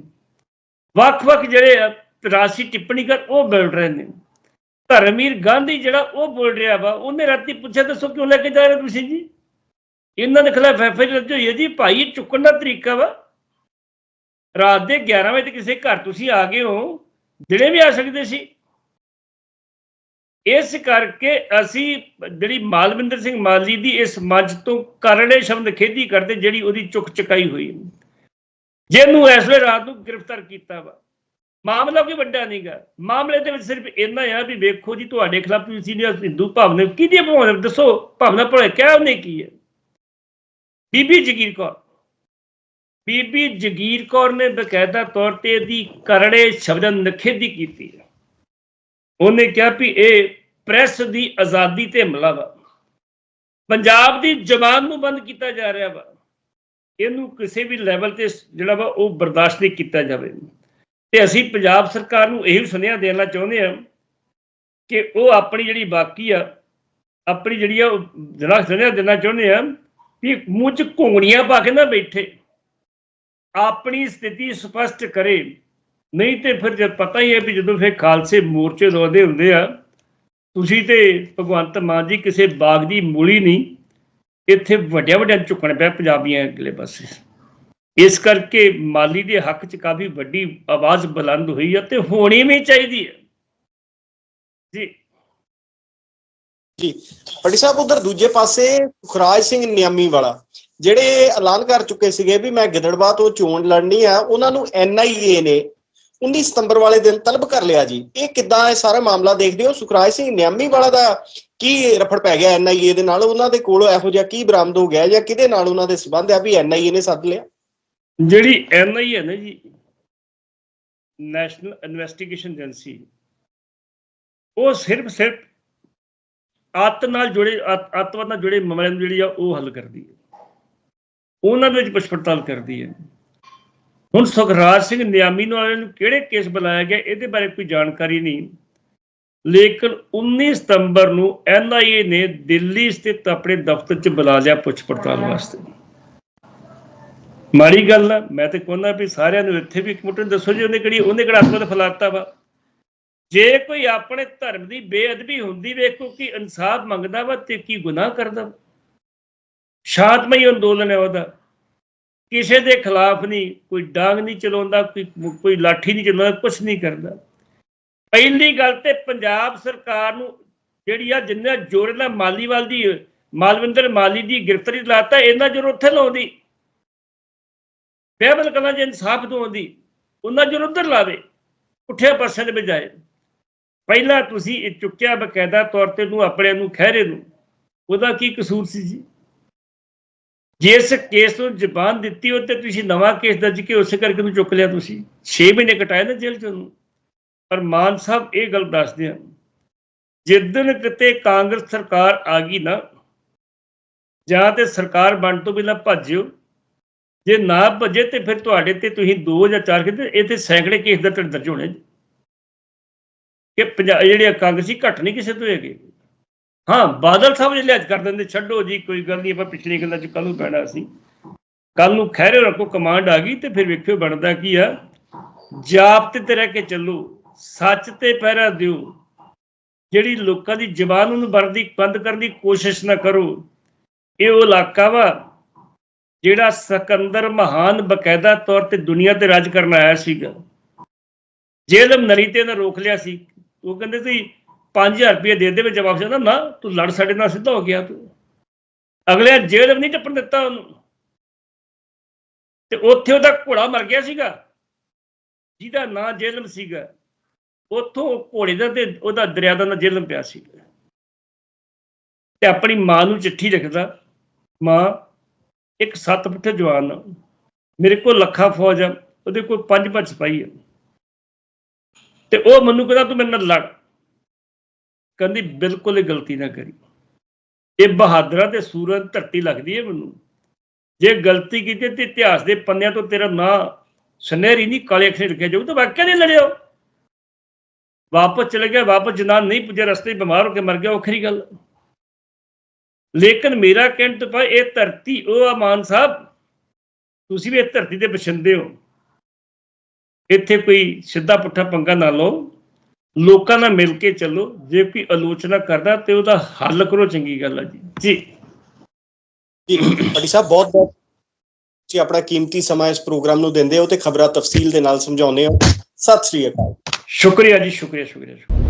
ਵੱਖ-ਵੱਖ ਜਿਹੜੇ ਆ, ਰਾਸ਼ੀ ਟਿੱਪਣੀ ਕਰ ਉਹ ਬੋਲ ਰਹੇ ਨੇ। ਧਰਮਵੀਰ ਗਾਂਧੀ ਜਿਹੜਾ ਉਹ ਬੋਲ ਰਿਹਾ ਵਾ, ਉਹਨੇ ਰਾਤੀ ਪੁੱਛਿਆ, ਦੱਸੋ ਕਿਉਂ ਲੈ ਕੇ ਜਾ ਰਹੇ ਤੁਸੀਂ ਜੀ? ਇਹਨਾਂ ਦੇ ਖਿਲਾਫ ਐਫਆਈਆਰ ਦਰਜ ਹੋਈ ਹੈ ਜੀ। ਭਾਈ, ਚੁੱਕਣ ਦਾ ਤਰੀਕਾ ਵਾ। ਰਾਤ ਦੇ 11 ਵਜੇ ਤੇ ਕਿਸੇ ਘਰ ਤੁਸੀਂ ਆ ਗਏ ਹੋ, ਜਿਹੜੇ ਵੀ ਆ ਸਕਦੇ ਸੀ। ਇਸ ਕਰਕੇ ਅਸੀਂ ਜਿਹੜੀ ਮਾਲਵਿੰਦਰ ਸਿੰਘ ਮਾਲੀ ਦੀ ਇਸ ਮੰਚ ਤੋਂ ਕਰੜੇ ਸ਼ਬਦ ਖੇਦੀ ਕਰਦੇ, ਜਿਹੜੀ ਉਹਦੀ ਚੁੱਕ ਚਕਾਈ ਹੋਈ। ਜਿਹਨੂੰ ਇਸ ਵੇਲੇ ਰਾਤ ਨੂੰ ਗ੍ਰਿਫਤਾਰ ਕੀਤਾ ਵਾ। ਮਾਮਲਾ ਕੋਈ ਵੱਡਾ ਨਹੀਂਗਾ। ਮਾਮਲੇ ਦੇ ਵਿੱਚ ਸਿਰਫ ਇੰਨਾ ਆ ਵੀ ਵੇਖੋ ਜੀ, ਤੁਹਾਡੇ ਖਿਲਾਫ ਤੁਸੀਂ ਨੇ ਹਿੰਦੂ ਭਾਵਨਾ ਕਿਹਦੀ ਭਾਵਨਾ ਦੱਸੋ, ਭਾਵਨਾ ਭਲੇ ਕਿਆ ਉਹਨੇ ਕੀ ਹੈ? ਬੀਬੀ ਜਗੀਰ ਕੌਰ। ਬੀਬੀ ਜਗੀਰ ਕੌਰ ਨੇ ਬਕਾਇਦਾ ਤੌਰ ਤੇ ਇਹਦੀ ਕਰੜੇ ਸ਼ਬਦਾਂ ਨਖੇਦੀ ਕੀਤੀ ਉਹਨੇ ਕਿਹਾ ਵੀ ਇਹ ਪ੍ਰੈਸ ਦੀ ਆਜ਼ਾਦੀ ਤੇ ਹਮਲਾ ਵਾ। ਪੰਜਾਬ ਦੀ ਜ਼ਬਾਨ ਨੂੰ ਬੰਦ ਕੀਤਾ ਜਾ ਰਿਹਾ ਵਾ। ਇਹਨੂੰ ਕਿਸੇ ਵੀ ਲੈਵਲ ਤੇ ਜਿਹੜਾ ਵਾ, ਉਹ ਬਰਦਾਸ਼ਤ ਨਹੀਂ ਕੀਤਾ ਜਾਵੇ। ਤੇ ਅਸੀਂ ਪੰਜਾਬ ਸਰਕਾਰ ਨੂੰ ਇਹ ਸੁਨੇਹਾ ਦੇਣਾ ਚਾਹੁੰਦੇ ਹਾਂ ਕਿ ਉਹ ਆਪਣੀ ਜਿਹੜੀ ਬਾਕੀ ਆ, ਆਪਣੀ ਜਿਹੜੀ ਆ, ਉਹ ਜਿਹੜਾ ਸੁਨੇਹਾ ਦੇਣਾ ਚਾਹੁੰਦੇ ਆ ਵੀ ਮੂੰਹ 'ਚ ਘੁੰਗਣੀਆਂ ਪਾ ਕੇ ਨਾ ਬੈਠੇ। ਆਪਣੀ ਸਥਿਤੀ ਸਪਸ਼ਟ ਕਰੇ। ਨਹੀਂ ਤੇ ਫਿਰ ਜਦ ਪਤਾ ਹੀ ਹੈ ਵੀ ਜਦੋਂ ਫਿਰ ਖਾਲਸੇ ਮੋਰਚੇ ਰੋਦੇ ਹੁੰਦੇ ਆ, ਤੁਸੀਂ ਤੇ ਭਗਵੰਤ ਮਾਨ ਜੀ ਕਿਸੇ ਬਾਗ ਦੀ ਮੂਲੀ ਨਹੀਂ, ਇੱਥੇ ਵੱਡਿਆ ਵੱਡਿਆਂ ਝੁਕਣ ਪਿਆ ਪੰਜਾਬੀਆਂ ਅਗਲੇ ਪਾਸੇ। ਇਸ ਕਰਕੇ ਮਾਲੀ ਦੇ ਹੱਕ 'ਚ ਕਾਫੀ ਵੱਡੀ ਆਵਾਜ਼ ਬੁਲੰਦ ਹੋਈ ਹੈ ਤੇ ਹੋਣੀ ਵੀ ਚਾਹੀਦੀ ਹੈ। ਜੀ। ਜੀ। ਪਟੀ ਸਾਹਿਬ, ਉਧਰ ਦੂਜੇ ਪਾਸੇ ਸੁਖਰਾਜ ਸਿੰਘ ਨਿਆਮੀ ਵਾਲਾ। ਜਿਹੜੇ ਐਲਾਨ ਕਰ ਚੁੱਕੇ ਸੀਗੇ ਵੀ ਮੈਂ ਗਿੱਦੜਬਾਹ ਤੋਂ ਚੋਣ ਲੜਨੀ ਆ, ਉਹਨਾਂ ਨੂੰ ਐਨਆਈਏ ਨੇ 19 ਸਤੰਬਰ ਵਾਲੇ ਦਿਨ ਤਲਬ ਕਰ ਲਿਆ ਜੀ। ਇਹ ਕਿੱਦਾਂ ਇਹ ਸਾਰਾ ਮਾਮਲਾ ਦੇਖਦੇ ਹੋ? ਸੁਖਰਾਜ ਸਿੰਘ ਨਿਆਮੀ ਵਾਲਾ ਦਾ ਕੀ ਰਫੜ ਪੈ ਗਿਆ ਐਨਆਈਏ ਦੇ ਨਾਲ? ਉਹਨਾਂ ਦੇ ਕੋਲ ਇਹੋ ਜਿਹਾ ਕੀ ਬਰਾਮਦ ਹੋ ਗਿਆ ਜਾਂ ਕਿਹਦੇ ਨਾਲ ਉਹਨਾਂ ਦੇ ਸਬੰਧ ਆ ਵੀ ਐਨਆਈਏ ਨੇ ਸੱਦ ਲਿਆ? ਜਿਹੜੀ ਐਨਆਈ ਹੈ ਨਾ ਜੀ, ਨੈਸ਼ਨਲ ਇਨਵੈਸਟੀਗੇਸ਼ਨ ਏਜੰਸੀ, ਉਹ ਸਿਰਫ ਸਿਰਫ ਅੱਤ ਨਾਲ ਜੁੜੇ, ਅੱਤ- ਅੱਤਵਾਦ ਨਾਲ ਜੁੜੇ ਮਾਮਲਿਆਂ ਨੂੰ ਜਿਹੜੀ ਆ ਉਹ ਹੱਲ ਕਰਦੀ ਹੈ। ਉਹਨਾਂ ਦੇ ਵਿੱਚ ਪੁੱਛ ਪੜਤਾਲ ਕਰਦੀ ਹੈ। ਹੁਣ ਸੁਖਰਾਜ ਸਿੰਘ ਨਿਆਮੀ ਨੂੰ ਵਾਲਿਆਂ ਨੂੰ ਕਿਹੜੇ ਕੇਸ ਬੁਲਾਇਆ ਗਿਆ ਇਹਦੇ ਬਾਰੇ ਕੋਈ ਜਾਣਕਾਰੀ ਨਹੀਂ। ਲੇਕਿਨ 19 ਸਤੰਬਰ ਨੂੰ ਐਨਆਈਏ ਨੇ ਦਿੱਲੀ ਸਥਿਤ ਆਪਣੇ ਦਫ਼ਤਰ 'ਚ ਬੁਲਾ ਲਿਆ ਪੁੱਛ ਪੜਤਾਲ ਵਾਸਤੇ। ਮਾੜੀ ਗੱਲ ਆ, ਮੈਂ ਤੇ ਕਹਿੰਦਾ ਵੀ ਸਾਰਿਆਂ ਨੂੰ ਇੱਥੇ ਵੀ ਇੱਕ ਮੁੱਠ ਦੱਸੋ ਜੀ, ਉਹਨੇ ਕਿਹੜੀ ਉਹਨੇ ਕਿਹੜਾ ਆਤਮਾ ਫਲਾਤਾ ਵਾ। ਜੇ ਕੋਈ ਆਪਣੇ ਧਰਮ ਦੀ ਬੇਅਦਬੀ ਹੁੰਦੀ ਵੇਖੋ ਕਿ ਇਨਸਾਫ ਮੰਗਦਾ ਵਾ ਤੇ ਕੀ ਗੁਨਾਹ ਕਰਦਾ ਵਾ? ਸ਼ਾਂਤਮਈ ਅੰਦੋਲਨ ਹੈ ਉਹਦਾ। ਕਿਸੇ ਦੇ ਖਿਲਾਫ ਨਹੀਂ, ਕੋਈ ਡਾਂਗ ਨਹੀਂ ਚਲਾਉਂਦਾ, ਕੋਈ ਕੋਈ ਲਾਠੀ ਨਹੀਂ ਚਲਾਉਂਦਾ ਕੁਝ ਨਹੀਂ ਕਰਦਾ। ਪਹਿਲੀ ਗੱਲ ਤੇ ਪੰਜਾਬ ਸਰਕਾਰ ਨੂੰ ਜਿਹੜੀ ਆ, ਜਿੰਨਾ ਜੋਰ ਨਾਲ ਮਾਲੀਵਾਲ ਦੀ, ਮਾਲਵਿੰਦਰ ਮਾਲੀ ਦੀ ਗ੍ਰਿਫਤਾਰੀ ਲਾਤਾ, ਇਹਨਾਂ ਜੋਰ ਉੱਥੇ ਲਾਉਂਦੀ। ਬਹਿਬਲ ਕਲਾਂ ਜੇ ਇਨਸਾਫ ਤੋਂ ਆਉਂਦੀ ਉਹਨਾਂ ਜੋਰ ਉੱਧਰ ਲਾਵੇ, ਪੁੱਠੇ ਪਾਸੇ ਦੇ ਬਜਾਏ ਪਹਿਲਾਂ ਤੁਸੀਂ ਇਹ ਚੁੱਕਿਆ ਬਕਾਇਦਾ ਤੌਰ ਤੇ ਨੂੰ, ਆਪਣੇ ਨੂੰ, ਖਹਿਰੇ ਨੂੰ, ਉਹਦਾ ਕੀ ਕਸੂਰ ਸੀ ਜੀ? ਜਿਸ ਕੇਸ ਨੂੰ ਜ਼ਬਾਨ ਦਿੱਤੀ ਉਹ ਤੇ ਤੁਸੀਂ ਨਵਾਂ ਕੇਸ ਦਰਜ ਕੇ ਉਸੇ ਕਰਕੇ ਨੂੰ ਚੁੱਕ ਲਿਆ ਤੁਸੀਂ। 6 ਮਹੀਨੇ ਕਟਾਏ ਨਾ ਜੇਲ੍ਹ ਚ ਉਹਨੂੰ। ਪਰ ਮਾਨ ਸਾਹਿਬ ਇਹ ਗੱਲ ਦੱਸਦੇ ਆ ਜਿੱਦਣ ਕਿਤੇ ਕਾਂਗਰਸ ਸਰਕਾਰ ਆ ਗਈ ਨਾ, ਜਾਂ ਤੇ ਸਰਕਾਰ ਬਣ ਤੋਂ ਪਹਿਲਾਂ ਭੱਜਿਓ, ਜੇ ਨਾ ਭੱਜੇ ਤੇ ਫਿਰ ਤੁਹਾਡੇ ਤੇ ਤੁਸੀਂ ਦੋ ਜਾਂ ਚਾਰ ਕਿਤੇ ਇੱਥੇ ਸੈਂਕੜੇ ਕੇਸ ਦਾ ਦਰਜ ਹੋਣੇ ਕਿ ਪੰਜਾ, ਜਿਹੜੇ ਕਾਂਗਰਸੀ ਘੱਟ ਨਹੀਂ ਕਿਸੇ ਤੋਂ ਹੈਗੇ। ਹਾਂ, ਬਾਦਲ ਸਾਹਿਬ ਜਿਹੜੇ ਅੱਜ ਕਰ ਦਿੰਦੇ, ਛੱਡੋ ਜੀ, ਕੋਈ ਗੱਲ ਨਹੀਂ, ਆਪਾਂ ਪਿਛਲੀ ਗੱਲਾਂ ਚ ਕੱਲ ਨੂੰ ਪੈਣਾ ਸੀ। ਕੱਲ ਨੂੰ ਖੈਰੇ ਰੱਖੋ ਕਮਾਂਡ ਆ ਗਈ ਤੇ ਫਿਰ ਵੇਖਿਓ ਬਣਦਾ ਕੀ ਆ। ਜਾਬਤੇ ਤੇ ਰਹਿ ਕੇ ਚੱਲੋ, ਸੱਚ ਤੇ ਪਹਿਰਾ ਦਿਓ। ਜਿਹੜੀ ਲੋਕਾਂ ਦੀ ਜ਼ਬਾਨ ਨੂੰ ਵਰਦੀ ਬੰਦ ਕਰਨ ਦੀ ਕੋਸ਼ਿਸ਼ ਨਾ ਕਰੋ। ਇਹ ਉਹ ਇਲਾਕਾ ਵਾ, ਜਿਹੜਾ ਸਿਕੰਦਰ ਮਹਾਨ ਬਕਾਇਦਾ ਤੌਰ ਤੇ ਦੁਨੀਆ ਤੇ ਰਾਜ ਕਰਨ ਆਇਆ ਸੀਗਾ। ਜੇਲਮ ਨਰੀ ਤੇ ਰੋਕ ਲਿਆ ਸੀ। ਉਹ ਕਹਿੰਦੇ ਸੀ 5000 ਰੁਪਏ ਦੇ ਦੇ ਵਿੱਚ ਜਵਾਬ ਸੀ ਨਾ, ਤੂੰ ਲੜ ਸਾਡੇ ਨਾਲ ਸਿੱਧਾ ਹੋ ਗਿਆ ਤੂੰ। ਅਗਲੇ ਜੇਲ੍ਹ ਨਹੀਂ ਟੱਪਣ ਦਿੱਤਾ ਉਹਨੂੰ। ਤੇ ਉੱਥੇ ਉਹਦਾ ਘੋੜਾ ਮਰ ਗਿਆ ਸੀਗਾ। ਜਿਹਦਾ ਨਾਂ ਜੇਲਮ ਸੀਗਾ। ਉੱਥੋਂ ਉਹ ਘੋੜੇ ਦਾ ਤੇ ਉਹਦਾ ਦਰਿਆ ਦਾ ਨਾਂ ਜੇਲਮ ਪਿਆ ਸੀ ਤੇ ਆਪਣੀ ਮਾਂ ਨੂੰ ਚਿੱਠੀ ਲਿਖਦਾ, ਮਾਂ, ਇੱਕ ਸੱਤ ਪੁੱਠੇ ਜਵਾਨ ਆ। ਮੇਰੇ ਕੋਲ ਲੱਖਾਂ ਫੌਜ ਆ, ਉਹਦੇ ਕੋਲ ਪੰਜ ਪੰਜ ਸਿਪਾਹੀ ਆ। ਤੇ ਉਹ ਮੈਨੂੰ ਕਹਿੰਦਾ, ਤੂੰ ਮੇਰੇ ਨਾਲ ਲੜ। ਕਹਿੰਦੀ ਬਿਲਕੁਲ ਇਹ ਗਲਤੀ ਨਾ ਕਰੀ। ਇਹ ਬਹਾਦਰਾਂ ਤੇ ਸੂਰਜ ਧਰਤੀ ਲੱਗਦੀ ਹੈ ਮੈਨੂੰ। ਜੇ ਗਲਤੀ ਕੀਤੀ ਤੇ ਇਤਿਹਾਸ ਦੇ ਪੰਨਿਆਂ ਤੋਂ ਤੇਰਾ ਨਾਂ ਸੁਨਹਿਰੀ ਨਹੀਂ ਕਾਲੇ ਅੱਖਰੇ ਲਿਖਿਆ ਜਾਊ ਤਾਂ ਵਾਕਿਆ ਨਹੀਂ ਲੜਿਓ। ਵਾਪਸ ਚਲੇ ਗਿਆ, ਵਾਪਸ ਜਨਾਨ ਨਹੀਂ ਪੁੱਜੇ ਰਸਤੇ ਬਿਮਾਰ ਹੋ ਕੇ ਮਰ ਗਿਆ, ਔਖਰੀ ਗੱਲ। ਲੇਕਿਨ ਮੇਰਾ ਕਹਿਣ ਤੋਂ ਪਾ ਇਹ ਧਰਤੀ, ਉਹ ਆ ਮਾਨ ਸਾਹਿਬ, ਤੁਸੀਂ ਵੀ ਇਹ ਧਰਤੀ ਦੇ ਬਛਿੰਦੇ ਹੋ। ਇੱਥੇ ਕੋਈ ਸਿੱਧਾ ਪੁੱਠਾ ਪੰਗਾ ਨਾ ਲਓ। ਲੋਕਾਂ ਨਾਲ ਮਿਲ ਕੇ ਚੱਲੋ ਜੇ ਕੋਈ ਆਲੋਚਨਾ ਕਰਦਾ ਤੇ ਉਹਦਾ ਹੱਲ ਕਰੋ ਚੰਗੀ ਗੱਲ ਆ ਜੀ। ਜੀ। ਜੀ ਸਾਹਿਬ ਬਹੁਤ ਬਹੁਤ ਤੁਸੀਂ ਆਪਣਾ ਕੀਮਤੀ ਸਮਾਂ ਇਸ ਪ੍ਰੋਗਰਾਮ ਨੂੰ ਦਿੰਦੇ ਹੋ ਤੇ ਖਬਰਾਂ ਤਫਸੀਲ ਦੇ ਨਾਲ ਸਮਝਾਉਂਦੇ ਹੋ। ਸਤਿ ਸ੍ਰੀ ਅਕਾਲ। ਸ਼ੁਕਰੀਆ ਜੀ ਸ਼ੁਕਰੀਆ ਸ਼ੁਕਰੀਆ ਸ਼ੁਕਰੀਆ।